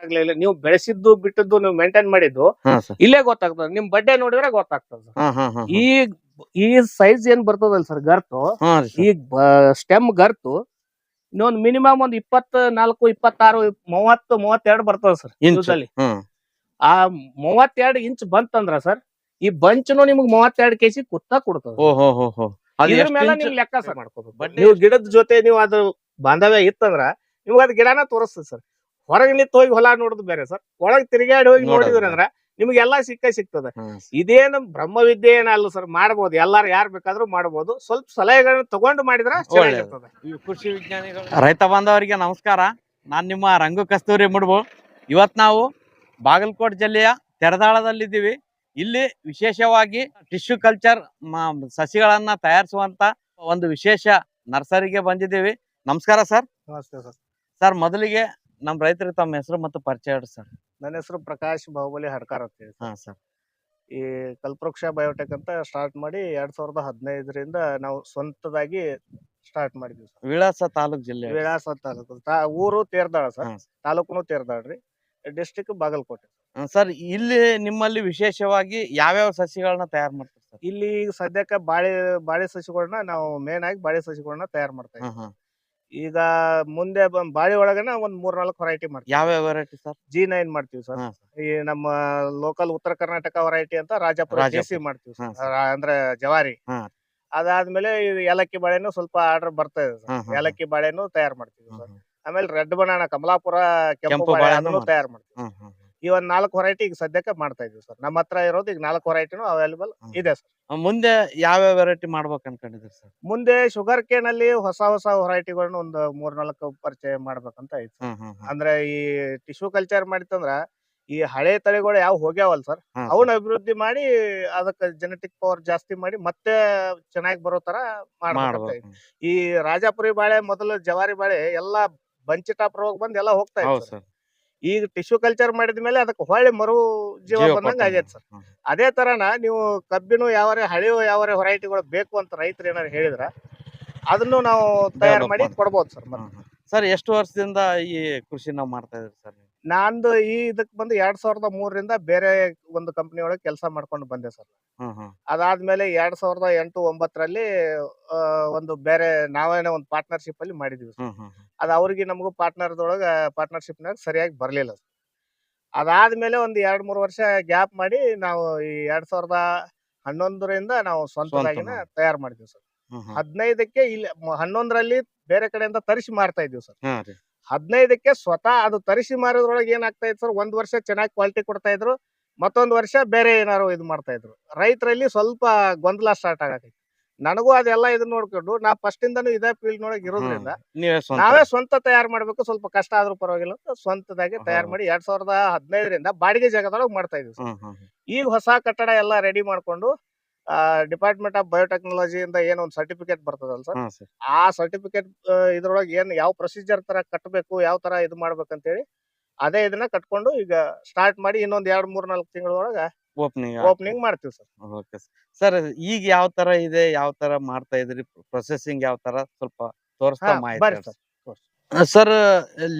ಆಗ್ಲಿಲ್ಲ ನೀವು ಬೆಳೆಸಿದ್ದು ಬಿಟ್ಟದ್ದು ನೀವು ಮೇಂಟೈನ್ ಮಾಡಿದ್ದು ಹಾ ಸರ್ ಇಲ್ಲೇ ಗೊತ್ತಾಗ್ತದೆ. ನಿಮ್ ಬಡ್ಡೆ ನೋಡಿದ್ರೆ ಗೊತ್ತಾಗ್ತದ sir. ಹಾ ಹಾ ಹಾ ಈ ಈ ಸೈಜ್ ಏನ್ ಬರ್ತದಲ್ಲ ಸರ್ ಗರ್ತು? ಹಾ ರೀ ಈ ಸ್ಟೆಮ್ ಗರ್ತು ಇನ್ನೊಂದ್ ಮಿನಿಮಮ್ ಒಂದ್ ಇಪ್ಪತ್ ನಾಲ್ಕು ಇಪ್ಪತ್ತಾರು ಮೂವತ್ತು ಮೂವತ್ತೆರಡು ಬರ್ತದ ಸರ್ ಇಂಚ್ ಅಲ್ಲಿ ಹ್ಮ್ ಆ ಮೂವತ್ತೆರಡು ಇಂಚ್ ಬಂತಂದ್ರ ಸರ್ ಈ ಬಂಚ್ನು ನಿಮ್ಗ್ ಮೂವತ್ತೆರಡು ಕೆಜಿ ಕುತ್ತ ಕೊಡ್ತದ ಓ ಹೋ ಹೋ ಹೋ. ಅದು ಇದ್ರ ಮೇಲೆ ನೀವು ಲೆಕ್ಕ ಸರ್ ಮಾಡ್ಕೋಬೇಕು. ಬಡ್ಡಿ ನೀವು ಗಿಡದ ಜೊತೆ ನೀವು ಅದು ಬಾಂಧವ್ಯ ಇತ್ತಂದ್ರ ನಿಮ್ಗೆ ಅದ್ ಗಿಡನ ತೋರಿಸ್ತದೆ ಸರ್ ಹೊರಗೆ ನಿಂತು ಹೋಗಿ ಹೊಲ ನೋಡುದು ಬೇರೆ ಸರ್. ಒಳಗ್ ತಿರುಗಾಡಿ ಹೋಗಿ ನೋಡಿದ್ರೆ ಅಂದ್ರೆ ಅಂದ್ರ ನಿಮ್ಗೆ ಎಲ್ಲಾ ಸಿಕ್ಕ ಸಿಗ್ತದೆ. ಇದೇನು ಬ್ರಹ್ಮ ಬ್ರಹ್ಮವಿದ್ಯೆ ಏನಲ್ಲ ಸರ್. ಮಾಡಬಹುದು ಎಲ್ಲಾರು ಯಾರು ಬೇಕಾದ್ರೂ ಮಾಡಬಹುದು ಸ್ವಲ್ಪ ಸಲಹೆಗಳನ್ನ ತಗೊಂಡು ಮಾಡಿದ್ರ ಚೆನ್ನಾಗಿರ್ತದೆ. ಈ ಕೃಷಿ ವಿಜ್ಞಾನಿಗಳು. ರೈತ ಬಾಂಧವರಿಗೆ ನಮಸ್ಕಾರ. ನಾನ್ ನಿಮ್ಮ ರಂಗು ಕಸ್ತೂರಿ ಮುಡ್ಬು. ಇವತ್ ನಾವು ಬಾಗಲಕೋಟೆ ಜಿಲ್ಲೆಯ ತೆರದಾಳದಲ್ಲಿದ್ದೀವಿ. ಇಲ್ಲಿ ವಿಶೇಷವಾಗಿ ಟಿಶ್ಯೂ ಕಲ್ಚರ್ ಸಸಿಗಳನ್ನ ತಯಾರಿಸುವಂತ ಒಂದು ವಿಶೇಷ ನರ್ಸರಿಗೆ ಬಂದಿದ್ದೀವಿ. ನಮಸ್ಕಾರ ಸರ್. ನಮಸ್ಕಾರ ಸರ್. ಸರ್ ಮೊದಲಿಗೆ ನಮ್ ರೈತರಿಗೆ ತಮ್ಮ ಹೆಸರು ಮತ್ತು ಪರಿಚಯ ಹೇಳಿ ಸರ್. ನನ್ನ ಹೆಸರು ಪ್ರಕಾಶ್ ಬಾಹುಬಲಿ ಹಡ್ಕಾರ್ ಅಂತ ಹೇಳಿ ಹಾ ಸರ್. ಈ ಕಲ್ಪವೃಕ್ಷ ಬಯೋಟೆಕ್ ಅಂತ ಸ್ಟಾರ್ಟ್ ಮಾಡಿ ಎರಡ್ ಸಾವಿರದ ಹದಿನೈದರಿಂದ ನಾವು ಸ್ವಂತದಾಗಿ ಸ್ಟಾರ್ಟ್ ಮಾಡಿದ್ವಿ ಸರ್. ವಿಳಾಸ ತಾಲೂಕ್ ಜಿಲ್ಲೆ ವಿಳಾಸ ತಾಲೂಕು. ತಾ- ಊರು ತೇರ್ದಾಳ ಸರ್. ಹಾ. ತಾಲೂಕುನು ತೇರ್ದಾಳ್ ರೀ ಡಿಸ್ಟಿಕ್ ಬಾಗಲಕೋಟೆ ಸರ್. ಇಲ್ಲಿ ನಿಮ್ಮಲ್ಲಿ ವಿಶೇಷವಾಗಿ ಯಾವ್ಯಾವ ಸಸಿಗಳನ್ನ ತಯಾರು ಮಾಡ್ತಾರೆ ಸರ್? ಇಲ್ಲಿ ಈಗ ಸದ್ಯಕ್ಕೆ ಬಾಳೆ ಬಾಳೆ ಸಸಿಗಳನ್ನ ನಾವು ಮೇನ್ ಆಗಿ ಬಾಳೆ ಸಸಿಗಳನ್ನ ತಯಾರು ಮಾಡ್ತಾ ಇದ್ದೀವಿ. ಹಾ ಹಾ. ಈಗ ಮುಂದೆ ಬಂದ್ ಬಾಳೆ ಒಳಗನ ಒಂದ್ ಮೂರ್ ನಾಲ್ಕು ವೆರೈಟಿ ಮಾಡ್ತೀವಿ. ಯಾವ ವೆರೈಟಿ ಸರ್ ಜಿ ನೈನ್ ಮಾಡ್ತೀವಿ ಸರ್ ಹಾ. ಈ ನಮ್ಮ ಲೋಕಲ್ ಉತ್ತರ ಕರ್ನಾಟಕ ವೆರೈಟಿ ಅಂತ ರಾಜಾಪುರ ರಾಜಾಪುರ. ದೇಸಿ ಮಾಡ್ತೀವಿ ಹಾ, ಸರ್ ರಾ- ಅಂದ್ರೆ ಜವಾರಿ. ಹಾ. ಅದಾದ್ಮೇಲೆ ಈ ಏಲಕ್ಕಿ ಬಾಳೆನು ಸ್ವಲ್ಪ ಆರ್ಡರ್ ಬರ್ತಾ ಇದೆ ಸರ್ ಹಾ, ಏಲಕ್ಕಿ ಬಾಳೆನು ತಯಾರು ಮಾಡ್ತೀವಿ ಸರ್ ಆಮೇಲೆ ರೆಡ್ ಬನಾನ ಕಮಲಾಪುರ ಕೆಂಪು ಕೆಂಪು ಬಾಳೆ ಬಾಳೆನೂ ಅದನ್ನು ಮಾಡ್ತೀವಿ. ತಯಾರು ಮಾಡ್ತೀವಿ ಈ ಒಂದ್ ನಾಲ್ಕು ವೆರೈಟಿ ಈಗ ಸದ್ಯಕ್ಕೆ ಮಾಡ್ತಾ ಇದೀವಿ ಸರ್. ನಮ್ಮ ಹತ್ರ ಇರೋದು ಈಗ ನಾಲ್ಕು ವೆರೈಟಿನೂ ಅವೈಲೇಬಲ್ ಹ್ಮ್. ಇದೆ ಸರ್. ಯಾವ ಮುಂದೆ ಯಾವ್ಯಾವ ವೆರೈಟಿ ಮಾಡ್ಬೇಕು ಅನ್ಕೊಂಡಿದ್ರಿ ಸರ್? ಮುಂದೆ ಶುಗರ್ ಕೇನ್ ಅಲ್ಲಿ ಹೊಸ ಹೊಸ ವೆರೈಟಿಗಳನ್ನ ಒಂದು ಮೂರ್ ನಾಲ್ಕು ಪರಿಚಯ ಮಾಡ್ಬೇಕಂತ ಐತಿ ಹ್ಮ್ ಹ್ಮ್ ಹ್ಮ್. ಅಂದ್ರೆ ಈ ಟಿಶ್ಯೂ ಕಲ್ಚರ್ ಮಾಡಿತ್ತಂದ್ರ ಈ ಹಳೆ ತಳಿಗಳು ಯಾವ ಹೋಗ್ಯಾವಲ್ ಸರ್? ಹಾ, ಅವನ್ನ ಅಭಿವೃದ್ಧಿ ಮಾಡಿ ಅದಕ್ಕೆ ಜೆನೆಟಿಕ್ ಪವರ್ ಜಾಸ್ತಿ ಮಾಡಿ ಮತ್ತೆ ಚೆನ್ನಾಗಿ ಬರೋ ತರ ಮಾಡ್ಬೇಕಂತ ಮಾಡ್ಬೇಕು. ಈ ರಾಜಾಪುರಿ ಬಾಳೆ ಮೊದಲು ಜವಾರಿ ಬಾಳೆ ಎಲ್ಲಾ ಬಂಚಿ ಟಾಪ್ ರೋಗ ಬಂದ್ ಎಲ್ಲಾ ಹೋಗ್ತಾ ಹೌದು ಇತ್ತು ಸರ್. ಸರ್. ಈಗ ಟಿಶ್ಯೂ ಕಲ್ಚರ್ ಮಾಡಿದ ಮೇಲೆ ಅದಕ್ಕೆ ಹೊಳ್ಳಿ ಮರು ಜೀವ ಬಂದಂಗ. ಆಗೈತೆ ಸರ್ ಅದೇ ತರನ ನೀವು ಕಬ್ಬಿನ ಯಾವರೇ ಹಳೆಯ ಯಾವರೇ ವೆರೈಟಿಗಳು ಬೇಕು ಅಂತ ರೈತರು ಏನಾರು ಹೇಳಿದ್ರ ಅದನ್ನು ನಾವು ತಯಾರು ಮಾಡಿ. ಕೊಡ್ಬೋದು ಸರ್ ಮತ್ತೆ. ಸರ್ ಎಷ್ಟು ವರ್ಷದಿಂದ ಈ ಕೃಷಿ ನಾವು ಮಾಡ್ತಾ ಇದ್ದೀವಿ ಸರ್ ನಂದು ಈ ಇದಕ್ ಬಂದು ಎರಡ್ ಸಾವಿರದ ಮೂರರಿಂದ ಬೇರೆ ಒಂದು ಕಂಪನಿ ಒಳಗೆ ಕೆಲಸ ಮಾಡ್ಕೊಂಡು ಬಂದೆ ಸರ್. ಅದಾದ್ಮೇಲೆ ಎರಡ್ ಸಾವಿರದ ಎಂಟು ಒಂಬತ್ತರಲ್ಲಿ ಒಂದು ಬೇರೆ ನಾವೇನೋ ಒಂದು ಪಾರ್ಟ್ನರ್ಶಿಪ್ ಅಲ್ಲಿ ಮಾಡಿದ್ವಿ. ಅದು ಅವ್ರಿಗೆ ನಮಗೂ ಪಾರ್ಟ್ನರ್ದೊಳಗ ಪಾರ್ಟ್ನರ್ಶಿಪ್ನಾಗ ಸರಿಯಾಗಿ ಬರ್ಲಿಲ್ಲ ಸರ್. ಅದಾದ್ಮೇಲೆ ಒಂದ್ ಎರಡ್ ಮೂರ್ ವರ್ಷ ಗ್ಯಾಪ್ ಮಾಡಿ ನಾವು ಈ ಎರಡ್ ಸಾವಿರದ ಹನ್ನೊಂದರಿಂದ ನಾವು ಸ್ವಂತದಾಗಿನ ಸ್ವಂತ ತಯಾರು ಮಾಡಿದ್ವಿ ಸರ್. ಹದಿನೈದಕ್ಕೆ ಇಲ್ಲಿ ಹನ್ನೊಂದರಲ್ಲಿ ಬೇರೆ ಕಡೆಯಿಂದ ತರಿಸಿ ಮಾರ್ತಾ ಇದ್ವಿ ಸರ್. ಹದಿನೈದಕ್ಕೆ ಸ್ವತಃ ಅದು ತರಿಸಿ ಮಾರೋದ್ರೊಳಗೆ ಏನಾಗ್ತಾ ಇತ್ತು ಸರ್? ಒಂದು ವರ್ಷ ಚೆನ್ನಾಗಿ ಕ್ವಾಲಿಟಿ ಕೊಡ್ತಾ ಇದ್ರು ಮತ್ತೊಂದು ವರ್ಷ ಬೇರೆ ಏನಾರು ಇದು ಮಾಡ್ತಾ ಇದ್ರು. ರೈತರಲ್ಲಿ ಸ್ವಲ್ಪ ಗೊಂದಲ ಸ್ಟಾರ್ಟ್ ಆಗತ್ತೆ ನನಗೂ ಅದೆಲ್ಲ ಇದನ್ನ ನೋಡ್ಕೊಂಡು ನಾ ಫಸ್ಟ್ ಇಂದನು ಇದೇ ಫೀಲ್ಡ್ ನೊಳಗೆ ಇರೋದ್ರಿಂದ ನಾವೇ ಸ್ವಂತ. ತಯಾರು ಮಾಡ್ಬೇಕು ಸ್ವಲ್ಪ ಕಷ್ಟ ಆದ್ರೂ ಪರವಾಗಿಲ್ಲ ಅಂತ ಸ್ವಂತದಾಗಿ ತಯಾರು ಮಾಡಿ ಎರಡ್ ಸಾವಿರದ ಹದಿನೈದರಿಂದ ಬಾಡಿಗೆ ಜಾಗದೊಳಗೆ ಮಾಡ್ತಾ ಇದ್ವಿ. ಈಗ ಹೊಸ ಕಟ್ಟಡ ಎಲ್ಲ ರೆಡಿ ಮಾಡ್ಕೊಂಡು ಡಿಪಾರ್ಟ್ಮೆಂಟ್ ಆಫ್ ಬಯೋಟೆಕ್ನಾಲಜಿ ಇಂದ ಏನೋ ಒಂದು ಸರ್ಟಿಫಿಕೇಟ್ ಬರ್ತದಲ್ಲ ಸರ್? ಆ ಸರ್ಟಿಫಿಕೇಟ್ ಇದ್ರೊಳಗೆ ಏನ್ ಯಾವ ಪ್ರೊಸೀಜರ್ ತರ ಕಟ್ಟಬೇಕು ಯಾವ ತರ ಇದು ಮಾಡ್ಬೇಕಂತೇಳಿ ಅದೇ ಇದನ್ನ ಕಟ್ಕೊಂಡು ಈಗ ಸ್ಟಾರ್ಟ್ ಮಾಡಿ ಇನ್ನೊಂದ್ ಎರಡ್ ಮೂರ್ ನಾಲ್ಕು ತಿಂಗಳೊಳಗ ಓಪನಿಂಗ್ ಓಪನಿಂಗ್ ಮಾಡ್ತೀವಿ ಸರ್. ಓಕೆ ಸರ್ ಈಗ ಯಾವ ತರ ಇದೆ ಯಾವ ತರ ಮಾಡ್ತಾ ಇದ್ರಿ? ಪ್ರೊಸೆಸಿಂಗ್ ಯಾವ ತರ? ಸ್ವಲ್ಪ ತೋರಿಸ್ತಾ ಹಾ, ಮಾಹಿತಿ ಬರ್ರಿ ಹೇಳಿ. ಸರ್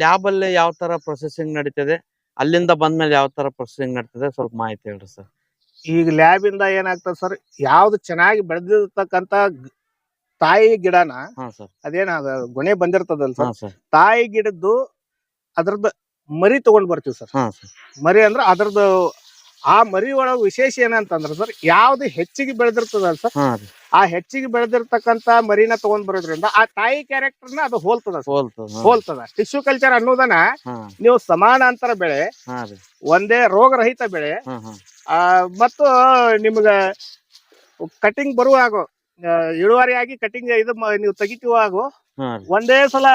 ಲ್ಯಾಬ್ ಅಲ್ಲಿ ಯಾವ ತರ ಪ್ರೊಸೆಸಿಂಗ್ ನಡೀತದೆ? ಅಲ್ಲಿಂದ ಬಂದ್ಮೇಲೆ ಯಾವ ತರ ಪ್ರೊಸೆಸಿಂಗ್ ನಡೀತದೆ? ಸ್ವಲ್ಪ ಮಾಹಿತಿ ಹೇಳ್ರಿ ಸರ್. ಈಗ ಲ್ಯಾಬ್ ಇಂದ ಏನಾಗ್ತದೆ ಸರ್ ಯಾವ್ದು ಚೆನ್ನಾಗಿ ಬೆಳೆದಿರ್ತಕ್ಕಂತ ತಾಯಿ ಗಿಡನ ಹಾ ಸರ್ ಅದೇನ ಅದ ಗೊನೆ ಬಂದಿರ್ತದಲ್ಲ ಹಾ ಸರ್ ಸರ್ ತಾಯಿ ಗಿಡದ್ದು ಅದ್ರದ್ದು ಮರಿ ತಗೊಂಡ್ ಬರ್ತೀವಿ ಸರ್ ಹಾ ಸರ್ ಮರಿ ಅಂದ್ರೆ ಅದ್ರದ್ದು ಆ ಮರಿ ಒಳಗ ವಿಶೇಷ ಏನಂತಂದ್ರ ಸರ್ ಯಾವ್ದು ಹೆಚ್ಚಿಗೆ ಬೆಳೆದಿರ್ತದಲ್ಲ ಸರ್ ಹಾ ರೀ. ಆ ಹೆಚ್ಚಿಗೆ ಬೆಳೆದಿರ್ತಕ್ಕಂತ ಮರಿನ ತಗೊಂಡ್ ಬರೋದ್ರಿಂದ ಆ ತಾಯಿ ಕ್ಯಾರೆಕ್ಟರ್ನ ಅದು ಹೋಲ್ತದ ಸರ್. ಹೋಲ್ತು ಹಾ. ಹೋಲ್ತದ. ಟಿಶ್ಯೂ ಕಲ್ಚರ್ ಅನ್ನೋದನ್ನ ಹಾ. ನೀವು ಸಮಾನಾಂತರ ಬೆಳೆ ಹಾ ರೀ. ಒಂದೇ ರೋಗರಹಿತ ಬೆಳೆ ಹಾ ಹಾ. ಆ, ಮತ್ತು ನಿಮ್ಗ ಕಟಿಂಗ್ ಬರುವಾಗ ಇಳುವರಿಯಾಗಿ ಕಟಿಂಗ್ ಇದು ಮ- ನೀವು ತೆಗಿತೀವಾಗ ಒಂದೇ ಸಲ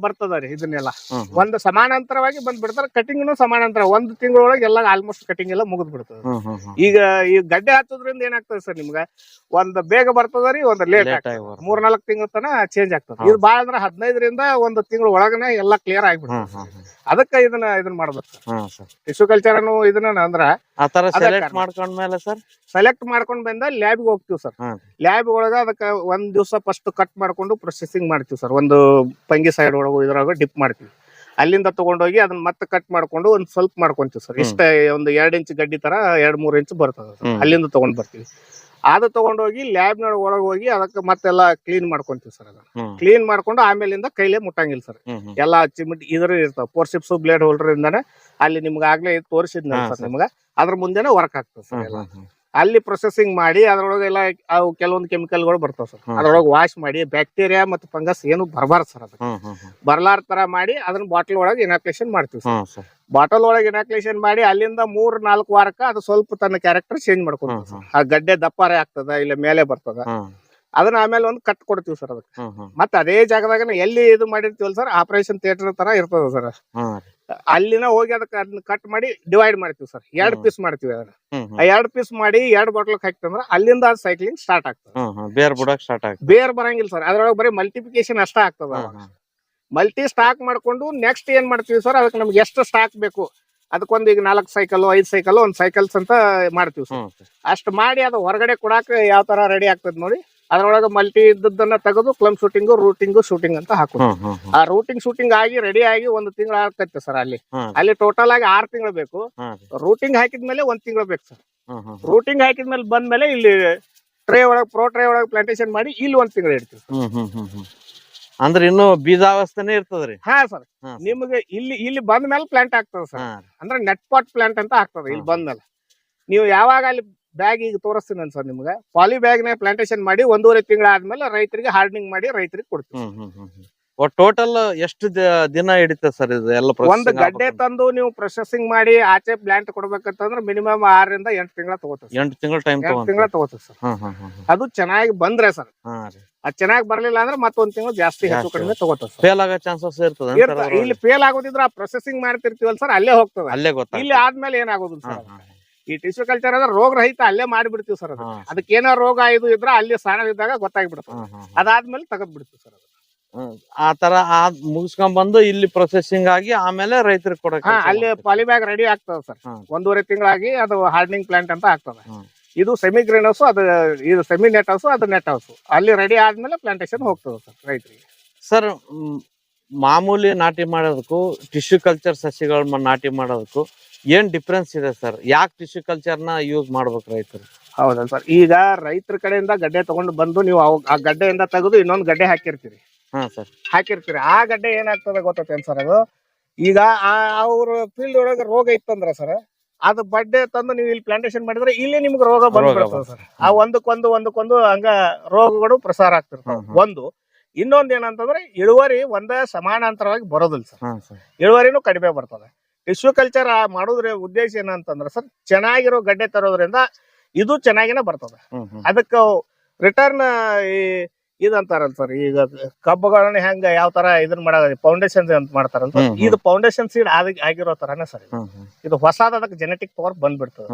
ಬರ್ತದ ರೀ ಇದನ್ನೆಲ್ಲ. ಹ್ಮ್. ಒಂದು ಸಮಾನಾಂತರವಾಗಿ ಬಂದ್ ಬಿಡ್ತಾರ ಕಟಿಂಗ್ನು ಸಮಾನಾಂತರ ಒಂದು ತಿಂಗಳೊಳಗೆ ಎಲ್ಲ ಆಲ್ಮೋಸ್ಟ್ ಕಟಿಂಗ್ ಎಲ್ಲ ಮುಗಿದ್ ಬಿಡ್ತದ. ಈಗ ಈ ಗಡ್ಡೆ ಹಾಕೋದ್ರಿಂದ ಏನಾಗ್ತದೆ ಸರ್ ನಿಮ್ಗ? ಒಂದ್ ಬೇಗ ಬರ್ತದ ರೀ ಒಂದ್ ಲೇಟ್ ಆಗ್ತದೆ. ಆಗಿ ಬರ್ತದೆ. ಮೂರ್ ನಾಲ್ಕು ತಿಂಗಳ ತನ ಚೇಂಜ್ ಆಗ್ತದೆ. ಇದು ಬಾಳ ಅಂದ್ರೆ ಹದಿನೈದರಿಂದ ಒಂದು ತಿಂಗಳ ಒಳಗನೆ ಎಲ್ಲ ಕ್ಲಿಯರ್ ಆಗ್ಬಿಡ್ತದೆ. ಅದಕ್ಕೆ ಇದನ್ನ ಇದನ್ನ ಮಾಡ್ಬೇಕು ಟಿಶ್ಯೂ ಕಲ್ಚರ್ ಅನ್ನು ಇದನ್ನ ಅಂದ್ರ ಆ ತರ ಸೆಲೆಕ್ಟ್. ಮಾಡ್ಕೊಂಡ್ಮೇಲೆ ಸರ್ ಸೆಲೆಕ್ಟ್ ಮಾಡ್ಕೊಂಡ್ ಬಂದ ಲ್ಯಾಬ್ಗೆ ಹೋಗ್ತೀವಿ ಸರ್ ಹಾ. ಲ್ಯಾಬ್ ಒಳಗ ಅದಕ್ಕೆ ಒಂದ್ ದಿವಸ ಫಸ್ಟ್ ಕಟ್ ಮಾಡ್ಕೊಂಡು ಪ್ರೊಸೆಸಿಂಗ್ ಮಾಡ್ತೀವಿ ಸರ್ ಒಂದು ಪಂಗಿ ಸೈಡ್ ಒಳಗ ಇದ್ರಾಗ ಡಿಪ್ ಮಾಡ್ತೀವಿ ಅಲ್ಲಿಂದ ತಗೊಂಡೋಗಿ ಅದನ್ನ ಮತ್ತೆ ಕಟ್ ಮಾಡ್ಕೊಂಡು ಒಂದ್ ಸ್ವಲ್ಪ ಮಾಡ್ಕೊಂತೀವಿ ಸರ್ ಇಷ್ಟ ಒಂದು ಎರಡ್ ಇಂಚ್ ಗಡ್ಡಿ ತರ ಎರಡ್ ಮೂರ್ ಇಂಚ್ ಬರ್ತದ sir. ಹ್ಮ್. ಅಲ್ಲಿಂದ ತಗೊಂಡ್ ಬರ್ತೀವಿ ಅದು ತಗೊಂಡೋಗಿ ಲ್ಯಾಬ್ ಒಳಗೆ ಹೋಗಿ ಅದಕ್ಕೆ ಮತ್ತೆಲ್ಲ ಕ್ಲೀನ್ ಮಾಡ್ಕೊಂತೀವಿ ಸರ್ ಅದನ್ನ. ಕ್ಲೀನ್ ಮಾಡ್ಕೊಂಡು ಆಮೇಲಿಂದ ಕೈಲೇ ಮುಟ್ಟಂಗಿಲ್ಲ ಸರ್ ಎಲ್ಲಾ ಚಿಮಿಟ್ ಇದ್ರ ಇರ್ತಾವ. ಫೋರ್ಸಿಪ್ಸ್ ಬ್ಲೇಡ್ ಹೋಲ್ಡರ್ ಇಂದಾನೆ ಅಲ್ಲಿ ನಿಮ್ಗೆ ಆಗ್ಲೇ ತೋರಿಸಿದ್ನ ಸರ್. ನಿಮ್ಗೆ. ಅದ್ರ ಮುಂದೆನೆ ವರ್ಕ್ ಆಗ್ತದೆ ಸರ್ ಎಲ್ಲ. ಅಲ್ಲಿ ಪ್ರೊಸೆಸಿಂಗ್ ಮಾಡಿ ಅದ್ರೊಳಗೆಲ್ಲ ಅವು ಕೆಲವೊಂದು ಕೆಮಿಕಲ್ಗಳು ಬರ್ತಾವ ಸರ್. ಅದ್ರೊಳಗೆ ವಾಶ್ ಮಾಡಿ ಬ್ಯಾಕ್ಟೀರಿಯಾ ಮತ್ತು ಫಂಗಸ್ ಏನು ಬರಬಾರ್ದು ಸರ್ ಹ್ಮ್ ಬರ್ಲಾರ ತರ ಮಾಡಿ ಅದನ್ನ ಬಾಟಲ್ ಒಳಗೆ ಇನಾಕ್ಲೇಷನ್ ಮಾಡ್ತೀವಿ ಸರ್. ಬಾಟಲ್ ಒಳಗೆ ಇನಾಕ್ಲೇಷನ್ ಮಾಡಿ ಅಲ್ಲಿಂದ ಮೂರ್ ನಾಲ್ಕು ವಾರಕ್ಕ ಅದು ಸ್ವಲ್ಪ ತನ್ನ ಕ್ಯಾರೆಕ್ಟರ್ ಚೇಂಜ್ ಮಾಡ್ಕೊಳ್ತೀವಿ ಆ ಗಡ್ಡೆ ದಪ್ಪಾರೆ ಆಗ್ತದ ಇಲ್ಲ ಮೇಲೆ ಬರ್ತದ. ಅದನ್ನ ಆಮೇಲೆ ಒಂದು ಕಟ್ ಕೊಡ್ತೀವಿ ಸರ್ ಅದಕ್ಕೆ. ಮತ್ತೆ ಅದೇ ಜಾಗದಾಗ ಎಲ್ಲಿ ಇದು ಮಾಡಿರ್ತೀವಲ್ಲ ಸರ್ ಆಪರೇಷನ್ ಥಿಯೇಟರ್ ತರ ಇರ್ತದ ಸರ್. ಅಲ್ಲಿನ ಹೋಗಿ ಅದಕ್ಕೆ ಅದನ್ನ ಕಟ್ ಮಾಡಿ ಡಿವೈಡ್ ಮಾಡ್ತೀವಿ ಸರ್ ಎರಡ್ ಪೀಸ್ ಮಾಡ್ತೀವಿ ಅದನ್ನ. ಆ ಎರಡ್ ಪೀಸ್ ಮಾಡಿ ಎರಡ್ ಬಾಟ್ಲ್ ಹಾಕ್ತಂದ್ರ ಅಲ್ಲಿಂದ ಅದ್ ಸೈಕ್ಲಿಂಗ್ ಸ್ಟಾರ್ಟ್ ಆಗ್ತದೆ. ಬೇರ್ ಬಿಡಕ್ ಸ್ಟಾರ್ಟ್ ಆಗ್ತದೆ. ಬೇರ್ ಬರಂಗಿಲ್ಲ ಸರ್ ಅದ್ರೊಳಗೆ ಬರೀ ಮಲ್ಟಿಪ್ಲಿಕೇಶನ್ ಅಷ್ಟ ಆಗ್ತದ ಮಲ್ಟಿ ಸ್ಟಾಕ್ ಮಾಡ್ಕೊಂಡು ನೆಕ್ಸ್ಟ್ ಏನ್ ಮಾಡ್ತೀವಿ ಸರ್ ಅದಕ್ಕೆ ನಮ್ಗೆ ಎಷ್ಟು ಸ್ಟಾಕ್ ಬೇಕು? ಅದಕ್ಕೊಂದು ಈಗ ನಾಲ್ಕ್ ಸೈಕಲ್ ಐದ್ ಸೈಕಲ್ ಒಂದ್ ಸೈಕಲ್ಸ್ ಅಂತ ಮಾಡ್ತೀವಿ ಸರ್ ಅಷ್ಟು ಮಾಡಿ ಅದು ಹೊರಗಡೆ ಕೊಡಾಕ ಯಾವ ತರ ರೆಡಿ ಆಗ್ತದೆ ನೋಡಿ. ಅದ್ರೊಳಗೆ ಮಲ್ಟಿ ಇದ್ದದನ್ನ ತೆಗೆದು ಕ್ಲಮ್ ಶೂಟಿಂಗು ರೂಟಿಂಗು ಶೂಟಿಂಗ್ ಅಂತ ಹಾಕೋದು. ಆ ರೂಟಿಂಗ್ ಶೂಟಿಂಗ್ ಆಗಿ ರೆಡಿ ಆಗಿ ಒಂದು ತಿಂಗಳು ಆಗ್ತೈತೆ ಸರ್ ಅಲ್ಲಿ. ಅಲ್ಲಿ ಟೋಟಲ್ ಆಗಿ ಆರ್ ತಿಂಗಳು ಬೇಕು. ರೂಟಿಂಗ್ ಹಾಕಿದ್ಮೇಲೆ ಒಂದ್ ತಿಂಗಳು ಬೇಕು ಸರ್ ರೂಟಿಂಗ್ ಹಾಕಿದ್ಮೇಲೆ ಬಂದ್ಮೇಲೆ ಇಲ್ಲಿ ಟ್ರೇ ಒಳಗೆ ಪ್ರೋ ಟ್ರೇ ಒಳಗೆ ಪ್ಲಾಂಟೇಶನ್ ಮಾಡಿ ಇಲ್ಲಿ ಒಂದ್ ತಿಂಗಳು ಇಡ್ತೀವಿ ಅಂದ್ರೆ ಇನ್ನು ಬೀಜಾವಸ್ಥೆನೇ ಇರ್ತದ್ರಿ? ಹಾ ಸರ್ ನಿಮಗೆ ಇಲ್ಲಿ ಇಲ್ಲಿ ಬಂದ್ಮೇಲೆ ಪ್ಲಾಂಟ್ ಆಗ್ತದೆ ಸರ್ ಅಂದ್ರೆ ನೆಟ್ ಪಾಟ್ ಪ್ಲಾಂಟ್ ಅಂತ ಆಗ್ತದೆ ಇಲ್ಲಿ. ಬಂದ್ಮೇಲೆ. ನೀವು ಯಾವಾಗ ಅಲ್ಲಿ ಬ್ಯಾಗ್ ಈಗ ತೋರಿಸ್ತೀನಿ ಸರ್ ನಿಮ್ಗೆ. ಪಾಲಿ ಬ್ಯಾಗ್ನೇ ಪ್ಲಾಂಟೇಶನ್ ಮಾಡಿ ಒಂದೂವರೆ ತಿಂಗಳ ಆದ್ಮೇಲೆ ರೈತರಿಗೆ ಹಾರ್ಡನಿಂಗ್ ಮಾಡಿ ರೈತರಿಗೆ ಕೊಡ್ತೀವಿ. ಟೋಟಲ್ ಎಷ್ಟು ದಿನ ಹಿಡಿತ ಸರ್ ಇದು ಎಲ್ಲ ಒಂದು ಗಡ್ಡೆ ತಂದು ನೀವು ಪ್ರೊಸೆಸಿಂಗ್ ಮಾಡಿ ಆಚೆ ಪ್ಲಾಂಟ್ ಕೊಡ್ಬೇಕಂತಂದ್ರೆ ಮಿನಿಮಮ್ ಆರರಿಂದ ಎಂಟು ತಿಂಗಳ ತಗೋತದೆ ಎಂಟು ತಿಂಗಳ ಟೈಮ್ ಎಂಟು ತಿಂಗಳ ತಗೋತದೆ ಸರ್. ಅದು ಚೆನ್ನಾಗಿ ಬಂದ್ರೆ ಸರ್. ಅದ್ ಚೆನ್ನಾಗಿ ಬರ್ಲಿಲ್ಲ ಅಂದ್ರೆ ಮತ್ತೊಂದ್ ತಿಂಗಳು ಜಾಸ್ತಿ ಹೆಚ್ಚು ಕಡಿಮೆ ತಗೋತದೆ ಸರ್. ಫೇಲ್ ಆಗೋ ಚಾನ್ಸಸ್ ಇರ್ತದ ಇಲ್ಲಿ ಫೇಲ್ ಆಗೋದಿದ್ರೆ ಆ ಪ್ರೊಸೆಸಿಂಗ್ ಮಾಡ್ತಿರ್ತೀವಲ್ಲ ಸರ್ ಅಲ್ಲೇ ಹೋಗ್ತದೆ. ಅಲ್ಲೇ ಇಲ್ಲಿ ಆದ್ಮೇಲೆ ಏನಾಗೋದಿಲ್ಲ ಸರ್ ಈ ಟಿಶ್ಯೂ ಕಲ್ಚರ್ ಅಂದ್ರೆ ರೋಗ ರಹಿತ ಅಲ್ಲೇ ಮಾಡಿಬಿಡ್ತೀವಿ ಸರ್ ಅದು. ಅದಕ್ಕೆ ಏನೋ ರೋಗ ಇದು ಇದ್ರೆ ಅಲ್ಲಿ ಸಣ್ಣದಿದ್ದಾಗ ಗೊತ್ತಾಗ್ಬಿಡ್ತದೆ. ಅದಾದ್ಮೇಲೆ ತೆಗೆದ್ ಬಿಡ್ತೀವಿ ಸರ್ ಅದು. ಆ ತರ ಆ ಮುಗಿಸ್ಕೊಂಡ್ ಬಂದು ಇಲ್ಲಿ ಪ್ರೊಸೆಸಿಂಗ್ ಆಗಿ ಆಮೇಲೆ ರೈತರಿಗೆ ಕೊಡಕ್ ಹಾ ಅಲ್ಲಿ ಮಾಡ್ತೀರಿ. ಪಾಲಿಬ್ಯಾಗ್ ರೆಡಿ ಆಗ್ತದೆ ಸರ್. ಒಂದೂವರೆ ತಿಂಗಳಾಗಿ ಅದು ಹಾರ್ಡನಿಂಗ್ ಪ್ಲಾಂಟ್ ಅಂತ ಆಗ್ತದೆ. ಇದು ಸೆಮಿ ಗ್ರೀನ್ ಹೌಸ್ ಅದು ಇದು ಸೆಮಿ ನೆಟ್ ಹೌಸ್ ಅದು ನೆಟ್ ಹೌಸ್ ಅಲ್ಲಿ ರೆಡಿ ಆದ್ಮೇಲೆ ಪ್ಲಾಂಟೇಶನ್ ಹೋಗ್ತದೆ ಸರ್ ರೈತರಿಗೆ. ಸರ್ ಮಾಮೂಲಿ ನಾಟಿ ಮಾಡೋದಕ್ಕೂ ಟಿಶ್ಯೂ ಕಲ್ಚರ್ ಸಸಿಗಳನ್ನ ನಾಟಿ ಮಾಡೋದಕ್ಕೂ ಏನ್ ಡಿಫ್ರೆನ್ಸ್ ಇದೆ ಸರ್ ಯಾಕೆ ಟಿಶ್ಯೂ ಕಲ್ಚರ್ನ ಯೂಸ್ ಮಾಡ್ಬೇಕು ರೈತರು? ಹೌದಾ ಸರ್ ಈಗ ರೈತರ ಕಡೆಯಿಂದ ಗಡ್ಡೆ ತಗೊಂಡು ಬಂದು ನೀವು ಅವ್- ಆ ಗಡ್ಡೆಯಿಂದ ತೆಗೆದು ಇನ್ನೊಂದು ಗಡ್ಡೆ ಹಾಕಿರ್ತೀರಿ. ಹಾ ಸರ್ ಹಾಕಿರ್ತೀರಿ. ಆ ಗಡ್ಡೆ ಏನಾಗ್ತದೆ ಗೊತ್ತೇನ್ ಸರ್ ಅದು? ಈಗ ಆ ಅವ್ರ ಫೀಲ್ಡ್ ಒಳಗೆ ರೋಗ ಇತ್ತಂದ್ರ ಸರ್ ಅದು ಬಡ್ಡೆ ತಂದು ನೀವು ಇಲ್ಲಿ ಪ್ಲಾಂಟೇಶನ್ ಮಾಡಿದ್ರೆ ಇಲ್ಲಿ ನಿಮ್ಗೆ ರೋಗ ಬಂದ್ಬಿಡ್ತದೆ ಸರ್ ಆ ಒಂದಕ್ಕೊಂದು ಒಂದಕ್ಕೊಂದು ಹಂಗ ರೋಗಗಳು ಪ್ರಸಾರ ಆಗ್ತಿರ್ತವೆ. ಹ್ಮ್, ಹ್ಮ್. ಒಂದು ಇನ್ನೊಂದ್ ಏನಂತಂದ್ರೆ ಇಳುವರಿ ಒಂದೇ ಸಮಾನಾಂತರವಾಗಿ ಬರೋದಿಲ್ಲ ಸರ್ ಹಾ ಸರ್ ಇಳುವರಿನೂ ಕಡಿಮೆ ಬರ್ತದೆ. ಟಿಶ್ಯೂ ಕಲ್ಚರ್ ಮಾಡೋದ್ರ ಉದ್ದೇಶ ಏನಂತಂದ್ರೆ ಸರ್ ಚೆನ್ನಾಗಿರೋ ಗಡ್ಡೆ ತರೋದ್ರಿಂದ ಇದು ಚೆನ್ನಾಗಿನ ಬರ್ತದೆ. ಅದಕ್ಕೆ ರಿಟರ್ನ್ ಈ ಇದಂತಾರಲ್ಲ ಸರ್ ಈಗ ಕಬ್ಬುಗಳನ್ನ ಹೆಂಗ ಯಾವ ತರ ಇದನ್ನ ಮಾಡ ಫೌಂಡೇಶನ್ ಅಂತ ಮಾಡ್ತಾರಂತ. ಇದು ಫೌಂಡೇಶನ್ ಸೀಡ್ ಆಗಿರೋ ತರಾನೇ ಸರ್ ಇದು. ಹೊಸಾದ ಅದಕ್ಕೆ ಜೆನೆಟಿಕ್ ಪವರ್ ಬಂದ್ಬಿಡ್ತದೆ.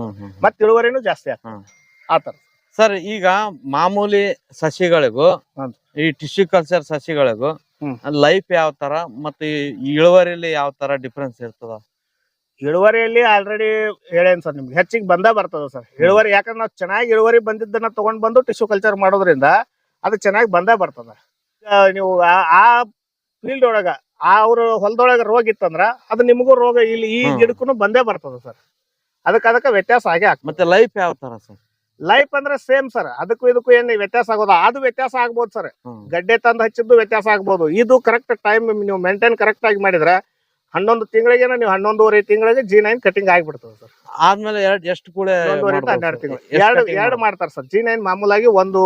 ಮತ್ತೆ ಇಳುವರಿನೂ ಜಾಸ್ತಿ ಆಗ್ತದೆ. ಆತರ ಸರ್ ಈಗ ಮಾಮೂಲಿ ಸಸಿಗಳಿಗೂ ಈ ಟಿಶ್ಯೂ ಕಲ್ಚರ್ ಸಸಿಗಳಿಗೂ ಲೈಫ್ ಯಾವ ತರ ಮತ್ತೆ ಇಳುವರಿಲಿ ಯಾವ ತರ ಡಿಫ್ರೆನ್ಸ್ ಇರ್ತದ? ಇಳುವರಿಯಲ್ಲಿ ಆಲ್ರೆಡಿ ಹೇಳೇನ್ ಸರ್ ನಿಮ್ಗೆ? ಹೆಚ್ಚಿಗೆ ಬಂದ ಬರ್ತದೆ ಸರ್ ಇಳುವರಿ ಯಾಕಂದ್ರೆ ನಾವು ಚೆನ್ನಾಗಿ ಇಳುವರಿ ಬಂದಿದ್ದನ್ನ ತಗೊಂಡ್ ಬಂದು ಟಿಶ್ಯೂ ಕಲ್ಚರ್ ಮಾಡೋದ್ರಿಂದ ಅದು ಚೆನ್ನಾಗಿ ಬಂದೇ ಬರ್ತದ. ನೀವು ಆ- ಫೀಲ್ಡ್ ಒಳಗ ಆ ಅವ್ರ ಹೊಲದೊಳಗ ರೋಗ ಇತ್ತಂದ್ರ ಅದು ನಿಮಗೂ ರೋಗ ಇಲ್ಲಿ ಈ. ಗಿಡಕ್ಕೂ ಬಂದೇ ಬರ್ತದೆ ಸರ್ ಅದಕ್ಕೆ ಅದಕ್ಕೆ ವ್ಯತ್ಯಾಸ ಆಗೇ ಆಗ್ತದೆ. ಮತ್ತೆ ಲೈಫ್ ಯಾವ ತರ ಸರ್ ಲೈಫ್ ಅಂದ್ರೆ ಸೇಮ್ ಸರ್ ಅದಕ್ಕೂ ಇದಕ್ಕೂ ಏನ್ ವ್ಯತ್ಯಾಸ ಆಗೋದು? ಅದು ವ್ಯತ್ಯಾಸ ಆಗ್ಬೋದು ಸರ್ ಗಡ್ಡೆ ತಂದು ಹಚ್ಚಿದ್ದು ವ್ಯತ್ಯಾಸ ಆಗ್ಬೋದು. ಇದು ಕರೆಕ್ಟ್ ಟೈಮ್ ನೀವು ಮೇಂಟೈನ್ ಕರೆಕ್ಟ್ ಆಗಿ ಮಾಡಿದ್ರೆ ಹನ್ನೊಂದು ತಿಂಗಳಿಗೆ ನೀವು ಹನ್ನೊಂದುವರೆ ತಿಂಗಳಿಗೆ ಜಿ ನೈನ್ ಕಟಿಂಗ್ ಆಗಿಬಿಡ್ತದೆ ಸರ್. ಆದ್ಮೇಲೆ ಎರಡು ಎಷ್ಟು ಕೂಡ ಒಂದೂವರೆಯಿಂದ ಹನ್ನೆರಡು? ತಿಂಗಳು. ಎರಡು ಎರಡು? ಮಾಡ್ತಾರೆ ಸರ್. ಜಿ ನೈನ್ ಮಾಮೂಲಾಗಿ ಒಂದು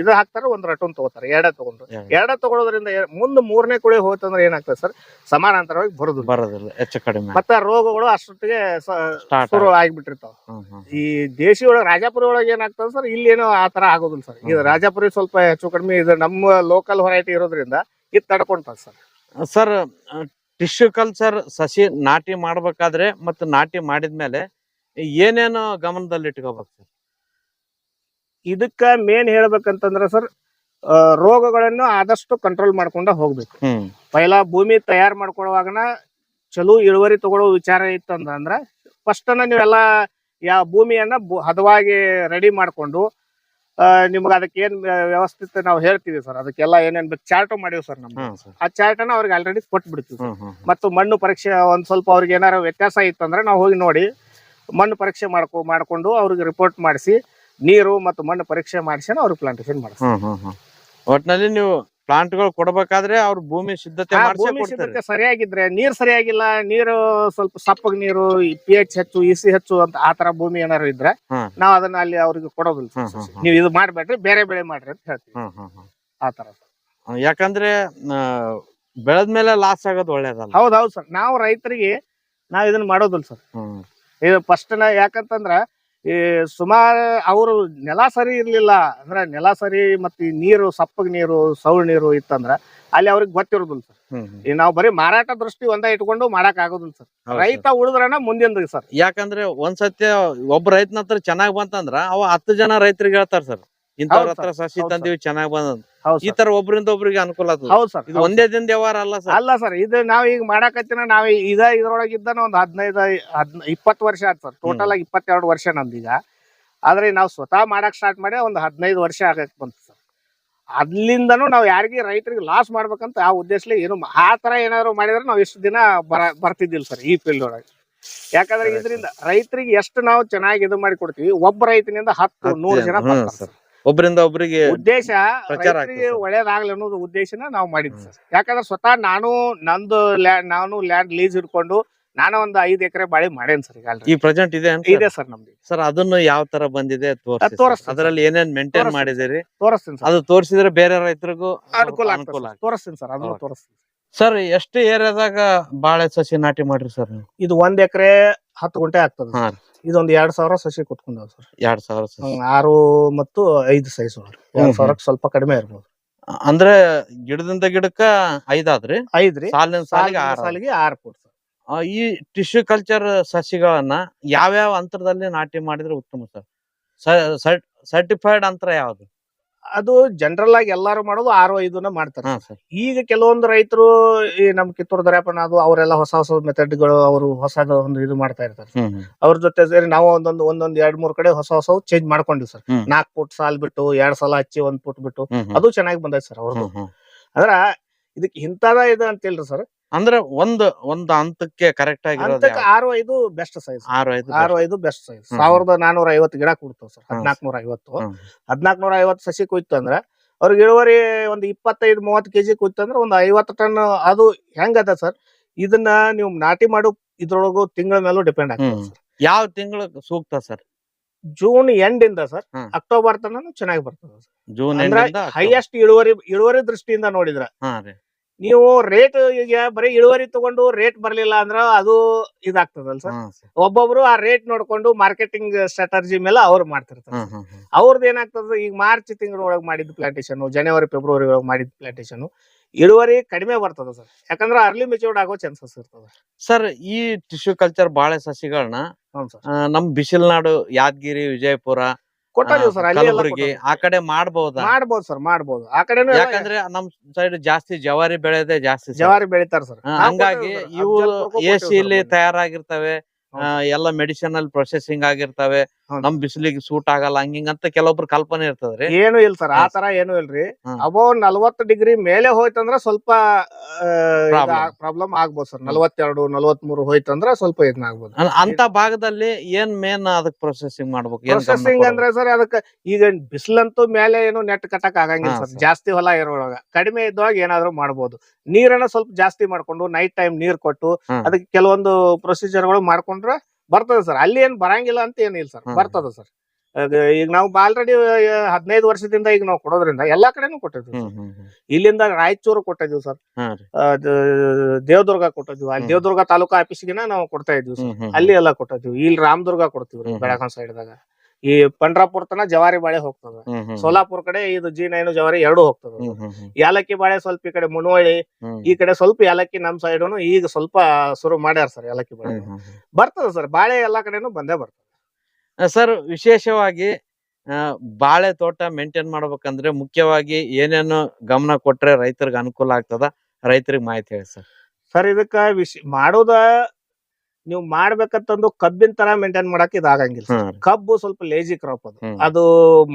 ಇದು ಹಾಕ್ತಾರೆ ಒಂದು ರಟನ್ ತಗೋತಾರೆ. ಎರಡೇ ತಗೊಂಡು ಎರಡು. ತಗೊಳೋದ್ರಿಂದ ಮುಂದೆ ಮೂರನೇ ಕುಳಿ ಹೋಯ್ತಂದ್ರೆ ಏನಾಗ್ತದೆ ಸರ್? ಸಮಾನಾಂತರವಾಗಿ ಬರೋದು ಬರೋದಿಲ್ಲ. ಹೆಚ್ಚು ಕಡಿಮೆ. ಮತ್ತೆ ರೋಗಗಳು ಅಷ್ಟೊತ್ತಿಗೆ ಶುರು ಆಗಿಬಿಟ್ಟಿರ್ತಾವ. ಈ ದೇಶಿ ಒಳಗೆ ರಾಜಾಪುರಿ ಒಳಗೆ ಏನಾಗ್ತದೆ ಸರ್? ಇಲ್ಲಿ ಏನೋ ಆ ತರ ಆಗೋದಿಲ್ಲ ಸರ್. ಇದು ರಾಜಾಪುರಿ ಸ್ವಲ್ಪ ಹೆಚ್ಚು ಕಡಿಮೆ ಇದು ನಮ್ಮ ಲೋಕಲ್ ವೆರೈಟಿ ಇರೋದ್ರಿಂದ ಇದು ತಡ್ಕೊಂತ ಸರ್. ಸರ್ ಟಿಶ್ಯೂ ಕಲ್ಚರ್ ಸಸಿ ನಾಟಿ ಮಾಡ್ಬೇಕಾದ್ರೆ ಮತ್ತು ನಾಟಿ ಮಾಡಿದ್ಮೇಲೆ ಏನೇನು ಗಮನದಲ್ಲಿ ಇಟ್ಕೋಬೇಕು ಸರ್? ಇದಕ್ಕ ಮೇನ್ ಹೇಳ್ಬೇಕಂತಂದ್ರೆ ಸರ್ ರೋಗಗಳನ್ನು ಆದಷ್ಟು ಕಂಟ್ರೋಲ್ ಮಾಡ್ಕೊಂಡ ಹೋಗ್ಬೇಕು. ಪೈಲ ಭೂಮಿ ತಯಾರು ಮಾಡ್ಕೊಳ್ಳುವಾಗನ ಚಲೋ ಇಳುವರಿ ತಗೊಳ್ಳೋ ವಿಚಾರ ಇತ್ತಂದ್ರೆ ಫಸ್ಟ್ ನೀವೆಲ್ಲ ಯಾವ ಭೂಮಿಯನ್ನ ಹದವಾಗಿ ರೆಡಿ ಮಾಡ್ಕೊಂಡು ನಿಮ್ಗೆ ಅದಕ್ಕೆ ಏನ್ ವ್ಯ- ವ್ಯವಸ್ಥಿತ ನಾವು ಹೇಳ್ತೀವಿ ಸರ್. ಅದಕ್ಕೆಲ್ಲ ಏನೇನ್ ಬೇಕು ಚಾರ್ಟು ಮಾಡಿವಿ ಸರ್ ನಮ್ಗೆ ಹ್ಮ್ ಸರ್. ಆ ಚಾರ್ಟನ್ನ ಅನ್ನ ಅವ್ರಿಗೆ ಆಲ್ರೆಡಿ ಕೊಟ್ಬಿಡ್ತೀವಿ ಹ್ಮ್ ಹ್ಮ್. ಮತ್ತು ಮಣ್ಣು ಪರೀಕ್ಷೆ ಒಂದ್ ಸ್ವಲ್ಪ ಅವ್ರಿಗೆ ಏನಾರ ವ್ಯತ್ಯಾಸ ಇತ್ತಂದ್ರೆ ನಾವು ಹೋಗಿ ನೋಡಿ ಮಣ್ಣು ಪರೀಕ್ಷೆ ಮಾಡ್ಕೊ ಮಾಡ್ಕೊಂಡು ಅವ್ರಿಗೆ ರಿಪೋರ್ಟ್ ಮಾಡಿಸಿ ನೀರು ಮತ್ತು ಮಣ್ಣು ಪರೀಕ್ಷೆ ಮಾಡಿಸಿ ಅವ್ರಿಗೆ ಪ್ಲಾಂಟೇಶನ್ ಮಾಡಿಸ್ತೀವಿ ಹ್ಮ್ ಹ್ಮ್ ಹ್ಮ್. ಒಟ್ನಲ್ಲಿ ನೀವು ಪ್ಲಾಂಟ್ಗಳು ಕೊಡಬೇಕಾದ್ರೆ ಅವ್ರ ಭೂಮಿ ಸಿದ್ಧತೆ ಆ ಮಾಡಿಸಿ ಭೂಮಿ ಕೊಡ್ತಾರೆ ಸಿದ್ಧತೆ ಸರಿಯಾಗಿದ್ರೆ ನೀರ್ ಸರಿಯಾಗಿಲ್ಲ ನೀರು ಸ್ವಲ್ಪ ಸಪ್ಪಗ್ ನೀರು ಪಿ ಎಚ್ ಹೆಚ್ಚು ಇಸಿ ಹೆಚ್ಚು ಅಂತ ಆ ತರ ಭೂಮಿ ಏನಾರು ಇದ್ರೆ ಹ್ಮ್. ನಾವ್ ಅದನ್ನ ಅಲ್ಲಿ ಅವ್ರಿಗೆ ಕೊಡೋದಿಲ್ಲ ಹ್ಮ್, ಸರ್. ಹ್ಮ್, ಹ್ಮ್. ನೀವು ಇದು ಮಾಡ್ಬೇಡ್ರಿ ಬೇರೆ ಬೆಳೆ ಮಾಡ್ರಿ ಅಂತ ಹೇಳ್ತೀವಿ ಹ್ಮ್ ಹ್ಮ್ ಹ್ಮ್ ಆ ತರ ಯಾಕಂದ್ರೆ. ಯಾಕಂದ್ರೆ ಬೆಳೆದ್ಮೇಲೆ ಲಾಸ್ ಆಗೋದು ಒಳ್ಳೇದಲ್ಲ ಹೌದ್ ಹೌದ್ ಸರ್ ನಾವು ರೈತರಿಗೆ ನಾವ್ ಇದನ್ನ ಮಾಡೋದಿಲ್ಲ ಸರ್ ಹ್ಮ್ ಇದು ಫಸ್ಟ್ ನಾ ಯಾಕಂತಂದ್ರ ಈ ಸುಮಾರು ಅವರು ನೆಲ ಸರಿ ಇರ್ಲಿಲ್ಲ ಅಂದ್ರೆ ನೆಲ ಸರಿ ಮತ್ತೆ ಈ ನೀರು ಸಪ್ಪಗೆ ನೀರು ಸೌಳ್ ನೀರು ಇತ್ತಂದ್ರ ಅಲ್ಲಿ ಅವ್ರಿಗೆ ಗೊತ್ತಿರೋದಿಲ್ಲ ಸರ್. ಈ ನಾವು ಬರೀ ಮಾರಾಟ ದೃಷ್ಟಿ ಒಂದ ಇಟ್ಕೊಂಡು ಮಾಡಕ್ ಆಗೋದಿಲ್ಲ ಸರ್ ರೈತ ಉಳಿದ್ರನ ಮುಂದಿನ ಸರ್ ಸರ್. ಯಾಕಂದ್ರೆ ಒಂದ್ಸತಿ ಒಬ್ಬ ರೈತನ ಹತ್ರ ಚೆನ್ನಾಗ್ ಬಂತಂದ್ರ ಅವ ಹತ್ತು ಜನ ರೈತರಿಗೆ ಹೇಳ್ತಾರ ಸರ್ ಇಂಥವ್ರ ಹತ್ರ ಸಸಿ ತಂದಿವಿ ಚೆನ್ನಾಗ್ ಬಂದ್ ಈ ತರ ಒಬ್ರಿಂದ ಒಬ್ರಿಗೆ ಅನುಕೂಲ ಆಗ್ತದ. ಹೌದ್ ಸರ್ ಇದು ಒಂದೇ ದಿನ ವ್ಯವಹಾರ ಅಲ್ಲ ಸರ್. ಅಲ್ಲ ಸರ್ ಇದು ನಾವ್ ಈಗ ಮಾಡಾಕತ್ತಿನ ನಾವ್ ಇದ ಇದ್ರೊಳಗ ಇದ್ದಾನ ಒಂದ್ ಹದಿನೈದು ಹದ್ ಇಪ್ಪತ್ತು ವರ್ಷ ಆಯ್ತು ಸರ್. ಟೋಟಲ್ ಆಗಿ ಇಪ್ಪತ್ತೆರಡು ವರ್ಷ ನಂದೀಗ. ಆದ್ರೆ ನಾವ್ ಸ್ವತಃ ಮಾಡಕ್ ಸ್ಟಾರ್ಟ್ ಮಾಡಿ ಒಂದ್ ಹದಿನೈದು ವರ್ಷ ಆಗಕ್ ಬಂತು ಸರ್. ಅಲ್ಲಿಂದನೂ ನಾವ್ ಯಾರಿಗೆ ರೈತರಿಗೆ ಲಾಸ್ ಮಾಡ್ಬೇಕಂತ ಆ ಉದ್ದೇಶಲಿ ಏನು ಆತರ ಆ ತರ ಏನಾದ್ರು ಮಾಡಿದ್ರೆ ನಾವ್ ಇಷ್ಟು ದಿನ ಬರ ಬರ್ತಿದ್ದಿಲ್ಲ ಸರ್ ಈ ಫೀಲ್ಡ್ ಒಳಗೆ. ಯಾಕಂದ್ರೆ ಇದರಿಂದ ರೈತರಿಗೆ ಎಷ್ಟು ನಾವು ಚೆನ್ನಾಗಿ ಇದು ಮಾಡಿ ಕೊಡ್ತೀವಿ ಒಬ್ಬ ರೈತನಿಂದ ಹತ್ತು ನೂರು ಜನ ಬರ್ತಾರೆ ಸರ್. ಒಬ್ಬರಿಂದ ಒಬ್ಬರಿಗೆ ಉದ್ದೇಶ ಪ್ರಚಾರ ರೈತರಿಗೆ ಆಗ್ತದೆ ಸರ್. ಒಳ್ಳೇದಾಗ್ಲಿ ಅನ್ನೋದು ಉದ್ದೇಶನ ನಾವು ಮಾಡಿದ್ವಿ ಸರ್. ಯಾಕಂದ್ರೆ ಸ್ವತಃ ನಾನು ನಂದು ಲ್ಯಾಂಡ್ ನಾನು ಲ್ಯಾಂಡ್ ಲೀಸ್ ಇಟ್ಕೊಂಡು ನಾನು ಒಂದು ಐದು ಎಕರೆ ಬಾಳೆ ಮಾಡೇನ್ ಸರ್ ಈಗ ಈ ಪ್ರೆಸೆಂಟ್ ಇದೆ ಅಂತ ಇದೆ ಸರ್ ನಮ್ದು. ಸರ್ ಅದನ್ನು ಯಾವ ತರ ಬಂದಿದೆ ತೋರಿಸಿ ತೋರಿಸ್ತೀನಿ ಸರ್. ಅದರಲ್ಲಿ ಏನೇನ್ ಮೇಂಟೈನ್ ತೋರಿಸ್ತೀನಿ ಮಾಡಿದಿರಿ ತೋರಿಸ್ತೀನಿ ಸರ್. ಅದು ತೋರಿಸಿದ್ರೆ ಬೇರೆ ರೈತರಿಗೂ ಅನುಕೂಲ ಅನುಕೂಲ. ಆಗ್ತದೆ. ತೋರಿಸ್ತೀನಿ ಸರ್ ಅದನ್ನು ಹೌದು. ತೋರಿಸ್ತೀನಿ ಸರ್ ಎಷ್ಟು ಏರಿಯಾದಾಗ ಬಾಳೆ ಸಸಿ ನಾಟಿ ಮಾಡ್ರಿ ಸರ್ ನೀವು? ಇದು ಒಂದ್ ಎಕರೆ ಹತ್ತು ಗಂಟೆ ಆಗ್ತದೆ ಹಾ. ಸರ್. ಇದೊಂದ್ ಎರಡ್ ಸಾವಿರ ಸಸಿ ಕುತ್ಕೊಂಡವ್ ಸರ್. ಎರಡ್ ಸಾವಿರ ಸಸಿ. ಹ್ಮ್, ಆರು ಮತ್ತು ಐದು ಸೈಜ್ ಒಳಗೆ. ಎರಡ್ ಹ್ಮ್. ಸಾವಿರಕ್ಕೆ ಸ್ವಲ್ಪ ಕಡಿಮೆ ಇರ್ಬೋದು. ಅಂದ್ರೆ ಗಿಡದಿಂದ ಗಿಡಕ್ಕ ಐದಾದ್ರಿ ಐದ್ರಿ ಸಾಲಿನ ಸಾಲಿಗೆ ಸಾಲಿಗೆ ಆರು ಸಾಲಿಗೆ ಆರ್ ಫುಟ್ ಸರ್. ಆ, ಈ ಟಿಶ್ಯೂ ಕಲ್ಚರ್ ಸಸಿಗಳನ್ನ ಯಾವ್ಯಾವ ಅಂತರದಲ್ಲಿ ನಾಟಿ ಮಾಡಿದ್ರೆ ಉತ್ತಮ ಸರ್? ಸರ್ಟಿಫೈಡ್ ಅಂತರ ಯಾವ್ದು? ಅದು ಜನರಲ್ ಆಗಿ ಎಲ್ಲಾರು ಮಾಡೋದು ಆರು ಐದನ್ನ ಮಾಡ್ತಾರೆ. ಹಾ ಸರ್. ಸರ್ ಈಗ ಕೆಲವೊಂದು ರೈತರು ಈ ನಮ್ ಕಿತ್ತೂರು ದರ್ಯಾಪನ ಅದು ಅವರೆಲ್ಲ ಹೊಸ ಹೊಸ ಮೆಥಡ್ಗಳು ಅವರು ಹೊಸದ ಒಂದು ಇದು ಮಾಡ್ತಾ ಇರ್ತಾರೆ. ಹ್ಮ್ ಹ್ಮ್. ಅವ್ರ ಜೊತೆ ಸೇರಿ ನಾವು ಒಂದೊಂದು ಒಂದೊಂದು ಎರಡ್ ಮೂರ್ ಕಡೆ ಹೊಸ ಹೊಸ ಚೇಂಜ್ ಮಾಡ್ಕೊಂಡಿವಿ ಸರ್. ಹ್ಮ್. ನಾಲ್ಕ್ ಫುಟ್ ಸಾಲ್ ಬಿಟ್ಟು ಎರಡ್ ಸಲ ಹಚ್ಚಿ ಒಂದ್ ಫುಟ್ ಬಿಟ್ಟು ಹ್ಮ್ ಹ್ಮ್. ಅದು ಚೆನ್ನಾಗಿ ಬಂದೈತೆ ಸರ್ ಅವ್ರದ್ದು ಹ್ಮ್ ಹ್ಮ್. ಅಂದ್ರ ಇದಕ್ಕೆ ಇಂತದ ಇದು ಅಂತಿಲ್ರಿ ಸರ್. ಅಂದ್ರೆ ಒಂದ್ ಒಂದ್ ಹಂತಕ್ಕೆ ಕರೆಕ್ಟ್ ಆಗಿರೋದು ಅಂತಕ್ಕೆ? ಆರು ಐದು ಬೆಸ್ಟ್ ಸೈಜ್ ಆರು ಐದು ಆರು ಐದು ಬೆಸ್ಟ್ ಸೈಜ್ ಹ್ಮ್. ಸಾವಿರದ ನಾನೂರ ಐವತ್ತು ಗಿಡ ಕೊಡ್ತಾವ ಸರ್ ಹ್ಮ್. ಹದಿನಾಲ್ಕು ನೂರ ಐವತ್ತು ಹ್ಮ್. ಹದಿನಾಲ್ಕು ನೂರ ಐವತ್ತು ಸಸಿ ಕುಯ್ತು ಅಂದ್ರೆ ಅವ್ರಿಗೆ ಇಳುವರಿ ಒಂದು ಇಪ್ಪತ್ತೈದು ಮೂವತ್ತು ಕೆಜಿ ಕುಯ್ತು ಅಂದ್ರೆ ಒಂದು ಐವತ್ತು ಟನ್ ಅದು ಹೆಂಗದ ಸರ್ ಇದನ್ನ ನೀವು ನಾಟಿ ಮಾಡೋ ಇದ್ರೊಳಗು ತಿಂಗಳ ಮೇಲೂ ಡಿಪೆಂಡ್ ಆಗ್ತದೆ ಹ್ಮ್. ಸರ್ ಯಾವ ತಿಂಗಳು ಸೂಕ್ತ ಸರ್ ಜೂನ್ ಎಂಡ್ ಇಂದ ಸರ್ ಹ್ಮ್. ಅಕ್ಟೋಬರ್ ತನಕ ಚೆನ್ನಾಗಿ ಬರ್ತದೆ ಸರ್ ಜೂನ್ ಅಂದ್ರೆ ಹೈಯೆಸ್ಟ್ ಇಳುವರಿ ಇಳುವರಿ ದೃಷ್ಟಿಯಿಂದ ನೋಡಿದ್ರ ಹಾ ರೀ ನೀವು ರೇಟ್ ಈಗ ಬರೀ ಇಳುವರಿ ತಗೊಂಡು ರೇಟ್ ಬರ್ಲಿಲ್ಲ ಅಂದ್ರ ಅದು ಇದಾಗ್ತದಲ್ ಸರ್. ಒಬ್ಬೊಬ್ರು ಆ ರೇಟ್ ನೋಡ್ಕೊಂಡು ಮಾರ್ಕೆಟಿಂಗ್ ಸ್ಟ್ರಾಟಜಿ ಮೇಲೆ ಅವ್ರು ಮಾಡ್ತಿರ್ತಾರೆ ಅವ್ರದ್ದು ಏನಾಗ್ತದೆ ಈಗ ಮಾರ್ಚ್ ತಿಂಗಳೊಳಗೆ ಮಾಡಿದ ಪ್ಲಾಂಟೇಶನ್ ಜನವರಿ ಫೆಬ್ರವರಿ ಒಳಗೆ ಮಾಡಿದ ಪ್ಲಾಂಟೇಶನ್ ಇಳುವರಿ ಕಡಿಮೆ ಬರ್ತದ ಸರ್. ಯಾಕಂದ್ರೆ ಅರ್ಲಿ ಮೆಚೂರ್ಡ್ ಆಗೋ ಚಾನ್ಸಸ್ ಇರ್ತದೆ. ಸರ್ ಈ ಟಿಶ್ಯೂ ಕಲ್ಚರ್ ಬಾಳೆ ಸಸಿಗಳನ್ನ ನಮ್ ಬಿಸಿಲ್ನಾಡು ಯಾದಗಿರಿ ವಿಜಯಪುರ ಕೊಟ್ಟಿದ್ದೀವಿ ಆ, ಸರ್ ಆ ಕಡೆ ಮಾಡಬಹುದು ಮಾಡ್ಬೋದು ಸರ್ ಮಾಡ್ಬೋದು. ಆ ಕಡೆನೂ ಎಲ್ಲ ಯಾಕಂದ್ರೆ ನಮ್ ಸೈಡ್ ಜಾಸ್ತಿ ಜವಾರಿ ಬೆಳೆದೇ ಜಾಸ್ತಿ sir. ಜವಾರಿ ಬೆಳಿತಾರ ಸರ್. ಹಂಗಾಗಿ ಇವು ಎ ಸಿ ಇಲ್ಲಿ ತಯಾರಾಗಿರ್ತವೆ. ಆ, ಎಲ್ಲ ಮೆಡಿಸಿನಲ್ ಪ್ರೊಸೆಸಿಂಗ್ ಆಗಿರ್ತವೆ. ಹೌದು. ನಮ್ ಬಿಸಿಲಿಗೆ ಸೂಟ್ ಆಗಲ್ಲ ಹಂಗಿಂಗಂತ ಕೆಲವೊಬ್ರು ಕಲ್ಪನೆ ಇರ್ತದ್ರಿ ಏನು ಇಲ್ಲ ಸರ್ ಆ ತರ ಏನು ಇಲ್ರಿ ಹ್ಮ್. ಅಬೋ ನಲ್ವತ್ತು ಡಿಗ್ರಿ ಮೇಲೆ ಹೋಯ್ತಂದ್ರ ಸ್ವಲ್ಪ Problem. ಪ್ರಾಬ್ಲಮ್ ಆಗ್ಬೋದು ಸರ್ ನಲ್ವತ್ತೆರಡು ನಲ್ವತ್ಮೂರು ಹೋಯ್ತಂದ್ರ ಸ್ವಲ್ಪ ಇದನ್ನ ಆಗ್ಬೋದು ಅನ್- ಅಂತ ಭಾಗದಲ್ಲಿ ಏನ್ ಮೇನ್ ಅದಕ್ಕೆ ಪ್ರೊಸೆಸಿಂಗ್ ಮಾಡ್ಬೇಕು ಏನ್ ಗಮನ ಪ್ರೊಸೆಸಿಂಗ್ ಕೊಡ್ಬೇಕು? ಅಂದ್ರೆ ಸರ್ ಅದಕ್ಕೆ ಈಗ ಬಿಸಿಲಂತೂ ಮೇಲೆ ಏನು ನೆಟ್ ಕಟ್ಟಕ್ ಆಗಂಗಿಲ್ಲ ಹಾ, ಸರ್ sir. ಜಾಸ್ತಿ ಹೊಲ ಇರೋಳಗ ಕಡಿಮೆ ಇದ್ದಾಗ ಏನಾದ್ರು ಮಾಡ್ಬೋದು ನೀರನ್ನ ಸ್ವಲ್ಪ ಜಾಸ್ತಿ ಮಾಡ್ಕೊಂಡು ನೈಟ್ ಟೈಮ್ ನೀರ್ ಕೊಟ್ಟು ಹ್ಮ್. ಅದಕ್ಕೆ ಕೆಲವೊಂದು ಪ್ರೊಸೀಜರ್ಗಳು ಮಾಡ್ಕೊಂಡ್ರೆ ಬರ್ತದೆ ಸರ್ ಅಲ್ಲಿ ಏನ್ ಬರಂಗಿಲ್ಲ ಅಂತ ಏನಿಲ್ಲ ಸರ್ ಬರ್ತದ ಸರ್ ಈಗ ನಾವು ಆಲ್ರೆಡಿ ಹದಿನೈದು ವರ್ಷದಿಂದ ಈಗ ನಾವು ಕೊಡೋದ್ರಿಂದ ಎಲ್ಲಾ ಕಡೆನೂ ಕೊಟ್ಟಿದ್ವಿ. ಇಲ್ಲಿಂದ ರಾಯಚೂರು ಕೊಟ್ಟಿದ್ವಿ ಸರ್. ದೇವದುರ್ಗ ಕೊಟ್ಟಿದ್ವಿ ಅಲ್ಲಿ. ದೇವದುರ್ಗ ತಾಲೂಕಾ ಆಫೀಸ್ಗಿನ ನಾವು ಕೊಡ್ತಾ ಇದ್ವಿ ಸರ್ ಅಲ್ಲಿ ಎಲ್ಲಾ ಕೊಟ್ಟಿದ್ವಿ ಇಲ್ಲಿ ರಾಮದುರ್ಗ ಕೊಡ್ತೀವಿ. ಬೆಳಗಾಂ ಸೈಡ್ ದಾಗ. ಈ ಪಂಡ್ರಾಪುರ ತನ ಜವಾರಿ ಬಾಳೆ ಹೋಗ್ತದ. ಸೋಲಾಪುರ್ ಕಡೆ ಇದು ಜಿ ನೈನ್ ಜವಾರಿ ಎರಡು ಹೋಗ್ತದ. ಯಾಲಕ್ಕಿ ಬಾಳೆ ಸ್ವಲ್ಪ ಈ ಕಡೆ ಮುನವಳ್ಳಿ ಈ ಕಡೆ ಸ್ವಲ್ಪ ಯಾಲಕ್ಕಿ ನಮ್ ಸೈಡ್ನು ಈಗ ಸ್ವಲ್ಪ ಶುರು ಮಾಡ್ಯಾರ ಸರ್ ಯಾಲಕ್ಕಿ ಬಾಳೆ. ಬರ್ತದ ಸರ್ ಬಾಳೆ ಎಲ್ಲಾ ಕಡೆನು ಬಂದೇ ಬರ್ತದ. ಸರ್ ವಿಶೇಷವಾಗಿ ಬಾಳೆ ತೋಟ ಮೇಂಟೈನ್ ಮಾಡ್ಬೇಕಂದ್ರೆ ಮುಖ್ಯವಾಗಿ ಏನೇನು ಗಮನ ಕೊಟ್ರೆ ರೈತರಿಗೆ ಅನುಕೂಲ ಆಗ್ತದ? ರೈತರಿಗೆ ಮಾಹಿತಿ ಹೇಳಿ ಸರ್. ಸರ್ ಇದಕ್ಕ ವಿಶ್ ಮಾಡೋದ ನೀವು ಮಾಡ್ಬೇಕಂತಂದು ಕಬ್ಬಿನ ತರ ಮೇಂಟೈನ್ ಮಾಡಕ್ ಇದಾಗಂಗಿಲ್ಲ ಕಬ್ಬು ಸ್ವಲ್ಪ ಲೇಜಿ ಕ್ರಾಪ್ ಅದು. ಅದು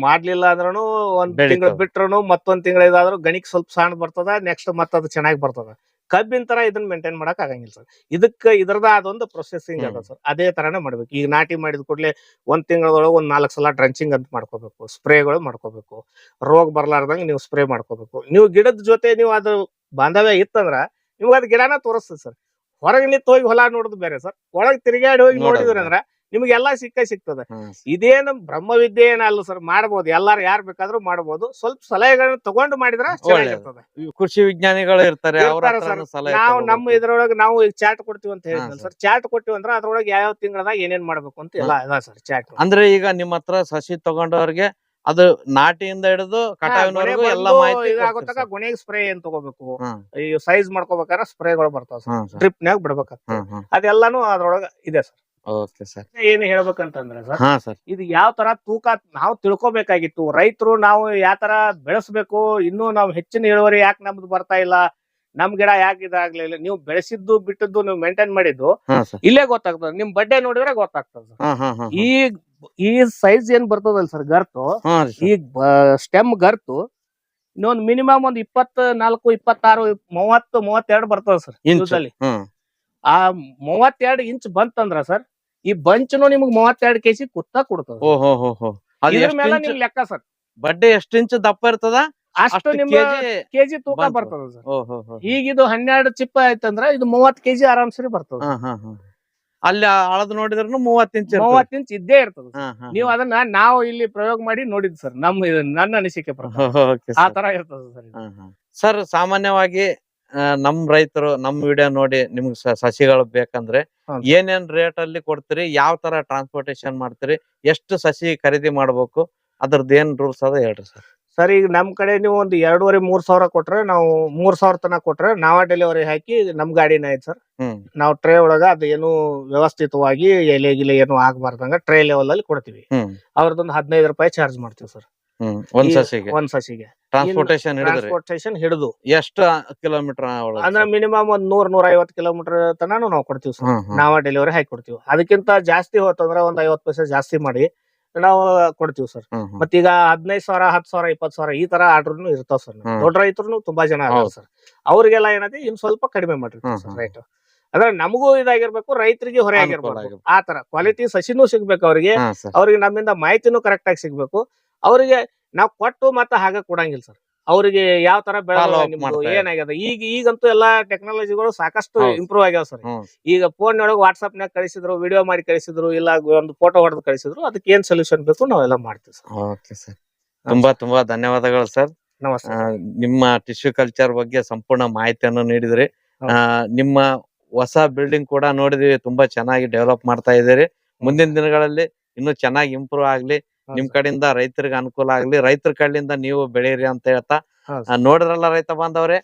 ಮಾಡ್ಲಿಲ್ಲ ಅಂದ್ರೂ ಒಂದ್ ತಿಂಗಳ ಬಿಟ್ರು ಮತ್ತೊಂದ್ ತಿಂಗಳ ಇದಾದ್ರೂ ಗಣಿಕ್ ಸ್ವಲ್ಪ ಸಣ್ಣ ಬರ್ತದ ನೆಕ್ಸ್ಟ್ ಮತ್ತ ಅದು ಚೆನ್ನಾಗಿ ಬರ್ತದ. ಕಬ್ಬಿನ ತರ ಇದನ್ನ ಮೇಂಟೈನ್ ಮಾಡಕ್ ಆಗಂಗಿಲ್ಲ ಸರ್. ಇದಕ್ಕೆ ಇದ್ರದ ಅದೊಂದು ಪ್ರೊಸೆಸಿಂಗ್ ಅದ ಸರ್. ಅದೇ ತರಾನೇ ಮಾಡ್ಬೇಕು. ಈಗ ನಾಟಿ ಮಾಡಿದ ಕೂಡಲೇ ಒಂದ್ ತಿಂಗಳೊಳಗೆ ಒಂದ್ ನಾಲ್ಕು ಸಲ ಡ್ರಂಚಿಂಗ್ ಅಂತ ಮಾಡ್ಕೋಬೇಕು. ಸ್ಪ್ರೇಗಳು ಮಾಡ್ಕೋಬೇಕು. ರೋಗ ಬರ್ಲಾರ್ದಂಗ ನೀವು ಸ್ಪ್ರೇ ಮಾಡ್ಕೋಬೇಕು. ನೀವು ಗಿಡದ ಜೊತೆ ನೀವು ಅದು ಬಾಂಧವ್ಯ ಇತ್ತಂದ್ರ ನಿಮ್ಗೆ ಅದು ಗಿಡನ ತೋರಿಸ್ತದೆ ಸರ್. ಹೊರಗೆ ನಿಂತು ಹೋಗಿ ಹೊಲ ನೋಡುದು ಬೇರೆ ಸರ್. ಒಳಗ್ ತಿರುಗಾಡಿ ಹೋಗಿ ನೋಡಿದ್ರಂದ್ರ ನಿಮ್ಗೆಲ್ಲಾ ಅಂದ್ರ ನಿಮ್ಗೆ ಎಲ್ಲಾ ಸಿಕ್ಕ ಸಿಗ್ತದೆ. ಇದೇನು ಬ್ರಹ್ಮ ವಿದ್ಯೆ ಏನಲ್ಲ ಸರ್. ಮಾಡಬಹುದು ಎಲ್ಲಾರು ಯಾರು ಬೇಕಾದ್ರೂ ಮಾಡಬಹುದು ಸ್ವಲ್ಪ ಸಲಹೆಗಳನ್ನ ತಗೊಂಡು ಮಾಡಿದ್ರ ಚೆನ್ನಾಗಿರ್ತದೆ. ಕೃಷಿ ವಿಜ್ಞಾನಿಗಳು ಇರ್ತಾರೆ ನಾವು. ನಮ್ಮ ಇದ್ರೊಳಗೆ ನಾವು ಈಗ ಚಾಟ್ ಕೊಡ್ತೀವಿ ಅಂತ ಹೇಳಿದ್ರೆ ಹೇಳಿದ್ನಲ್ಲ ಸರ್. ಚಾಟ್ ಕೊಟ್ಟಿವಿ ಅಂದ್ರೆ ಅದ್ರೊಳಗೆ ಯಾವ ತಿಂಗಳದಾಗ ಏನೇನ್ ಮಾಡ್ಬೇಕು ಅಂತ ಎಲ್ಲ ಅದ ಸರ್ ಚಾಟ್. ಅಂದ್ರೆ ಈಗ ನಿಮ್ಮ ಹತ್ರ ಸಸಿ ತಗೊಂಡವ್ರಿಗೆ ಅದು ನಾಟಿಯಿಂದ ಹಿಡಿದು ಕಟಾವಿನವರೆಗೂ ಎಲ್ಲ ಮಾಹಿತಿ ಇದಾಗೋತಕ ಗುಣಿಗೆ ಸ್ಪ್ರೇ ಏನ್ ತಗೋಬೇಕು. ಈ ಸೈಜ್ ಮಾಡ್ಕೋಬೇಕಾದ್ರೆ ಸ್ಪ್ರೇಗಳು ಬರ್ತಾವ ಸರ್. ಬಿಡ್ಬೇಕಾಗ್ತದೆ. ಹ್ಮ್ ಹ್ಮ್ ಅದೆಲ್ಲಾನು ಅದ್ರೊಳಗ ಇದೆ ಸರ್. Okay sir. ಏನ್ ಹೇಳ್ಬೇಕಂತಂದ್ರೆ ಸರ್ ಹಾ ಸರ್. ಇದು ಯಾವ ತರ ತೂಕ ನಾವು ತಿಳ್ಕೊಬೇಕಾಗಿತ್ತು. ರೈತರು ನಾವು ಯಾವ ತರ ಬೆಳೆಸ್ಬೇಕು ಇನ್ನೂ ನಾವು ಹೆಚ್ಚಿನ ಇಳುವರಿ ಯಾಕೆ ನಮ್ದು ಬರ್ತಾ ಇಲ್ಲ ನಮ್ ಗಿಡ ಯಾಕೆ ಇದಾಗ್ಲಿಲ್ಲ ನೀವು ಬೆಳೆಸಿದ್ದು ಬಿಟ್ಟದ್ದು ನೀವು ಮೇಂಟೈನ್ ಮಾಡಿದ್ದು ಹಾ ಸರ್. ಇಲ್ಲೇ ಗೊತ್ತಾಗ್ತದೆ. ನಿಮ್ ಬಡ್ಡೆ ನೋಡಿದ್ರೆ ಗೊತ್ತಾಗ್ತದೆ sir. ಹಾ ಹಾ ಹಾ. ಈ ಈ ಸೈಜ್ ಏನ್ ಬರ್ತದಲ್ಲ ಸರ್ ಗರ್ತು? ಈ ಸ್ಟೆಮ್ ಗರ್ತು ಇನ್ನೊಂದು ಮಿನಿಮಮ್ ಒಂದ್ ಇಪ್ಪತ್ ನಾಲ್ಕು ಇಪ್ಪತ್ತಾರು ಮೂವತ್ತು ಮೂವತ್ತೆರಡು ಬರ್ತದ ಸರ್ ಇಂಚಲ್ಲಿ ಆ ಮೂವತ್ತೆರಡು ಇಂಚ್ ಬಂತಂದ್ರ ಸರ್ ಈ ಬಂಚ್ನು ನಿಮ್ಗೆ ಮೂವತ್ತೆರಡು ಕೆಜಿ ಕುತ್ತ ಕೊಡ್ತದ ಇದ್ರ ಮೇಲೆ ನಿಮ್ ಲೆಕ್ಕ ಸರ್ ಬಡ್ಡೆ ಎಷ್ಟು ಇಂಚ್ ದಪ್ಪ ಇರ್ತದ? ಅಷ್ಟು ನಿಮ್ಮ ನಿಮ್ ಕೆಜಿ ತೂಕ ಬರ್ತದ ಸರ್ ಈಗ ಇದು ಹನ್ನೆರಡು ಚಿಪ್ಪ ಆಯ್ತಂದ್ರ ಇದು ಮೂವತ್ ಕೆಜಿ ಆರಾಮ್ಸರಿ ಬರ್ತದ ಅಲ್ಲಿ ಅಳದ್ ನೋಡಿದ್ರು ಮೂವತ್ ಇಂಚ್. ಮೂವತ್ ಇಂಚ್ ಇದ್ದೇ ಇರ್ತದ ನೀವು ಅದನ್ನ ನಾವು ಇಲ್ಲಿ ಪ್ರಯೋಗ ಮಾಡಿ ನೋಡಿದ್ ಸರ್. ನಮ್ ನನ್ನ ಅನಿಸಿಕೆ ಆ ತರ ಇರ್ತದ ಸರ್ ಸರ್ ಸಾಮಾನ್ಯವಾಗಿ ನಮ್ ರೈತರು ನಮ್ ವಿಡಿಯೋ ನೋಡಿ ನಿಮ್ಗೆ ಸಸಿಗಳು ಬೇಕಂದ್ರೆ ಏನೇನ್ ರೇಟ್ ಅಲ್ಲಿ ಕೊಡ್ತೀರಿ ಯಾವ ತರ ಟ್ರಾನ್ಸ್ಪೋರ್ಟೇಶನ್ ಮಾಡ್ತೀರಿ ಎಷ್ಟು ಸಸಿ ಖರೀದಿ ಮಾಡ್ಬೇಕು ಅದ್ರದ್ದು ಏನ್ ರೂಲ್ಸ್ ಅದ ಹೇಳ್ರಿ ಸರ್. ಸರ್ ಈಗ ನಮ್ ಕಡೆ ನೀವು ಒಂದು ಎರಡೂವರೆ ಮೂರ್ ಸಾವಿರ ಕೊಟ್ರೆ ನಾವು ಮೂರ್ ಸಾವಿರ ತನಕ ಕೊಟ್ರೆ ನಾವ ಡೆಲಿವರಿ ಹಾಕಿ ನಮ್ ಗಾಡಿನ ಐತ್ ಸರ್. ಹ್ಮ್. ನಾವು ಟ್ರೇ ಒಳಗ ಅದು ಏನು ವ್ಯವಸ್ಥಿತವಾಗಿ ಎಲೆ ಗಿಲೆ ಏನು ಆಗ್ಬಾರ್ದಂಗ ಟ್ರೇ ಲೆವೆಲ್ ಅಲ್ಲಿ ಕೊಡ್ತೀವಿ. ಹ್ಮ್. ಅವ್ರದ್ದೊಂದು ಹದಿನೈದು ರೂಪಾಯಿ ಚಾರ್ಜ್ ಮಾಡ್ತೀವಿ ಸರ್. ಹ್ಮ್. ಒಂದ್ ಈ ಸಸಿಗೆ. ಒಂದ್ ಸಸಿಗೆ. ಟ್ರಾನ್ಸ್ಪೋರ್ಟೇಶನ್ ಹಿಡಿದ್ರಿ? ಟ್ರಾನ್ಸ್ಪೋರ್ಟೇಶನ್ ಹಿಡಿದು. ಎಷ್ಟು ಕಿಲೋಮೀಟರ್ ಅಂದ್ರೆ ಮಿನಿಮಮ್ ಒಂದ್ ನೂರ್ ನೂರ ಐವತ್ ಕಿಲೋಮೀಟರ್ ತನಾನು ನಾವು ಕೊಡ್ತೀವಿ ಸರ್. ನಾವ ಡೆಲಿವರಿ ಹಾಕಿ ಕೊಡ್ತೀವಿ. ಅದಕ್ಕಿಂತ ಜಾಸ್ತಿ ಹೋತಂದ್ರ ಒಂದ್ ಐವತ್ ಪೈಸೆ ಜಾಸ್ತಿ ಮಾಡಿ ನಾವು ಕೊಡ್ತೀವಿ ಸರ್. ಹ್ಮ್ ಈಗ ಮತ್ತೀಗ ಹದಿನೈದು ಸಾವಿರ ಹತ್ತು ಸಾವಿರ ಇಪ್ಪತ್ತು ಸಾವಿರ ಈ ತರ ಆರ್ಡರ್ನು ಇರ್ತಾವ ಸರ್ ಹ್ಮ್. ದೊಡ್ಡ ರೈತರು ತುಂಬಾ ಜನ ಆಗ್ತಾರೆ ಹೌದು. ಸರ್. ಅವ್ರಿಗೆಲ್ಲ ಏನೈತಿ ಇನ್ ಸ್ವಲ್ಪ ಕಡಿಮೆ ಮಾಡಿರ್ತೀವಿ ಹ್ಮ್, ಸರ್ ಹ್ಮ್. ರೈಟ್. ಅಂದ್ರೆ ನಮಗೂ ಇದಾಗಿರ್ಬೇಕು ರೈತರಿಗೆ ಹೊರೆ ಅನುಕೂಲ ಆಗಿರ್ಬೇಕು ಆಗಿರ್ಬೇಕು. ಆ ತರ ಕ್ವಾಲಿಟಿ ಸಸಿನೂ ಸಿಗ್ಬೇಕು ಅವ್ರಿಗೆ. ಹಾ ಸರ್. ಅವ್ರಿಗೆ ನಮ್ಮಿಂದ ಮಾಹಿತಿನೂ ಕರೆಕ್ಟ್ ಆಗಿ ಸಿಗ್ಬೇಕು. ಅವ್ರಿಗೆ ನಾವು ಕೊಟ್ಟು ಮತ್ತೆ ಹಾಗೆ ಕೊಡಂಗಿಲ್ಲ ಸರ್. ಅವ್ರಿಗೆ ಯಾವ ತರ Follow up ಏನಾಗ್ಯದ? ಈಗ ಈಗಂತೂ ಎಲ್ಲಾ ಟೆಕ್ನಾಲಜಿಗಳು ಸಾಕಷ್ಟು ಹೌದು. ಇಂಪ್ರೂವ್ ಆಗ್ಯಾವ ಸರ್. ಹ್ಮ್. ಈಗ ಫೋನ್ ಒಳಗೆ ವಾಟ್ಸ್ಆಪ್ ನಾಗ ಕಳಿಸಿದ್ರು ವಿಡಿಯೋ ಮಾಡಿ ಕಳಿಸಿದ್ರು ಇಲ್ಲ ಒಂದು ಫೋಟೋ ಹೊಡೆದು ಕಳಿಸಿದ್ರು ಅದಕ್ಕೆ ಏನ್ ಸೊಲ್ಯೂಷನ್ ಬೇಕು ನಾವೆಲ್ಲ ಮಾಡ್ತೀವಿ ಸರ್. ಓಕೆ ಸರ್ ತುಂಬಾ ತುಂಬಾ ಧನ್ಯವಾದಗಳು ಸರ್ ನಮಸ್ತೆ. ಆ, ನಿಮ್ಮ ಟಿಶ್ಯೂ ಕಲ್ಚರ್ ಬಗ್ಗೆ ಸಂಪೂರ್ಣ ಮಾಹಿತಿಯನ್ನು ನೀಡಿದ್ರಿ. ಹೌದು. ಆ, ನಿಮ್ಮ ಹೊಸ ಬಿಲ್ಡಿಂಗ್ ಕೂಡ ನೋಡಿದ್ರಿ ತುಂಬಾ ಚೆನ್ನಾಗಿ ಡೆವಲಪ್ ಮಾಡ್ತಾ ಇದ್ದೀರಿ. ಮುಂದಿನ ದಿನಗಳಲ್ಲಿ ಇನ್ನೂ ಚೆನ್ನಾಗಿ ಇಂಪ್ರೂವ್ ಆಗ್ಲಿ. ನಿಮ್ ಕಡೆಯಿಂದ ರೈತರಿಗೆ ಅನುಕೂಲ ಆಗ್ಲಿ ರೈತರ ಕಡೆಯಿಂದ ನೀವು ಬೆಳೀರಿ ಅಂತ ಹೇಳ್ತಾ ನೋಡಿದ್ರಲ್ಲ ರೈತ ಬಾಂಧವರೇ?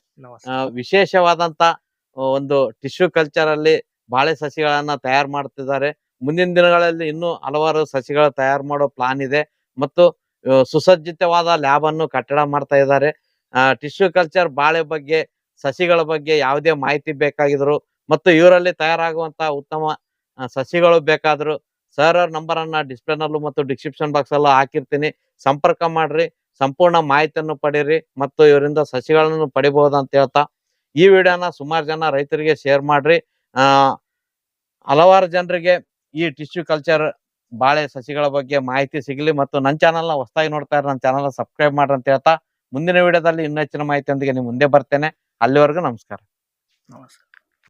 ವಿಶೇಷವಾದಂತ ಒಂದು ಟಿಶ್ಯೂ ಕಲ್ಚರ್ ಅಲ್ಲಿ ಬಾಳೆ ಸಸಿಗಳನ್ನ ತಯಾರು ಮಾಡ್ತಿದ್ದಾರೆ. ಮುಂದಿನ ದಿನಗಳಲ್ಲಿ ಇನ್ನೂ ಹಲವಾರು ಸಸಿಗಳ ತಯಾರು ಮಾಡೋ ಪ್ಲಾನ್ ಇದೆ. ಮತ್ತು ಸುಸಜ್ಜಿತವಾದ ಲ್ಯಾಬ್ ಅನ್ನು ಕಟ್ಟಡ ಮಾಡ್ತಾ ಇದ್ದಾರೆ. ಟಿಶ್ಯೂ ಕಲ್ಚರ್ ಬಾಳೆ ಬಗ್ಗೆ ಸಸಿಗಳ ಬಗ್ಗೆ ಯಾವುದೇ ಮಾಹಿತಿ ಬೇಕಾಗಿದ್ರು ಮತ್ತು ಇವರಲ್ಲಿ ತಯಾರಾಗುವಂತ ಉತ್ತಮ ಸಸಿಗಳು ಬೇಕಾದ್ರು ಸರ್ ಅವ್ರ ನಂಬರ್ ಅನ್ನ ಡಿಸ್ಪ್ಲೇ ನಲ್ಲೂ ಮತ್ತು ಡಿಸ್ಕ್ರಿಪ್ಷನ್ ಬಾಕ್ಸ್ ಅಲ್ಲೂ ಹಾಕಿರ್ತೀನಿ. ಸಂಪರ್ಕ ಮಾಡ್ರಿ, ಸಂಪೂರ್ಣ ಮಾಹಿತಿಯನ್ನು ಪಡೀರಿ ಮತ್ತು ಇವರಿಂದ ಸಸಿಗಳನ್ನು ಪಡಿಬಹುದು ಅಂತ ಹೇಳ್ತಾ, ಈ ವಿಡಿಯೋನ ಸುಮಾರು ಜನ ರೈತರಿಗೆ ಶೇರ್ ಮಾಡ್ರಿ. ಹಲವಾರು ಜನರಿಗೆ ಈ ಟಿಶ್ಯೂ ಕಲ್ಚರ್ ಬಾಳೆ ಸಸಿಗಳ ಬಗ್ಗೆ ಮಾಹಿತಿ ಸಿಗಲಿ ಮತ್ತು ನನ್ನ ಚಾನಲ್ನ ಹೊಸದಾಗಿ ನೋಡ್ತಾ ಇರೋ ನನ್ನ ಚಾನಲ್ ಸಬ್ಸ್ಕ್ರೈಬ್ ಮಾಡ್ರಿ ಅಂತ ಹೇಳ್ತಾ, ಮುಂದಿನ ವಿಡಿಯೋದಲ್ಲಿ ಇನ್ನೂ ಹೆಚ್ಚಿನ ಮಾಹಿತಿಯೊಂದಿಗೆ ನಿಮ್ಮ ಮುಂದೆ ಬರ್ತೇನೆ. ಅಲ್ಲಿವರೆಗೂ ನಮಸ್ಕಾರ. ನಮಸ್ತೆ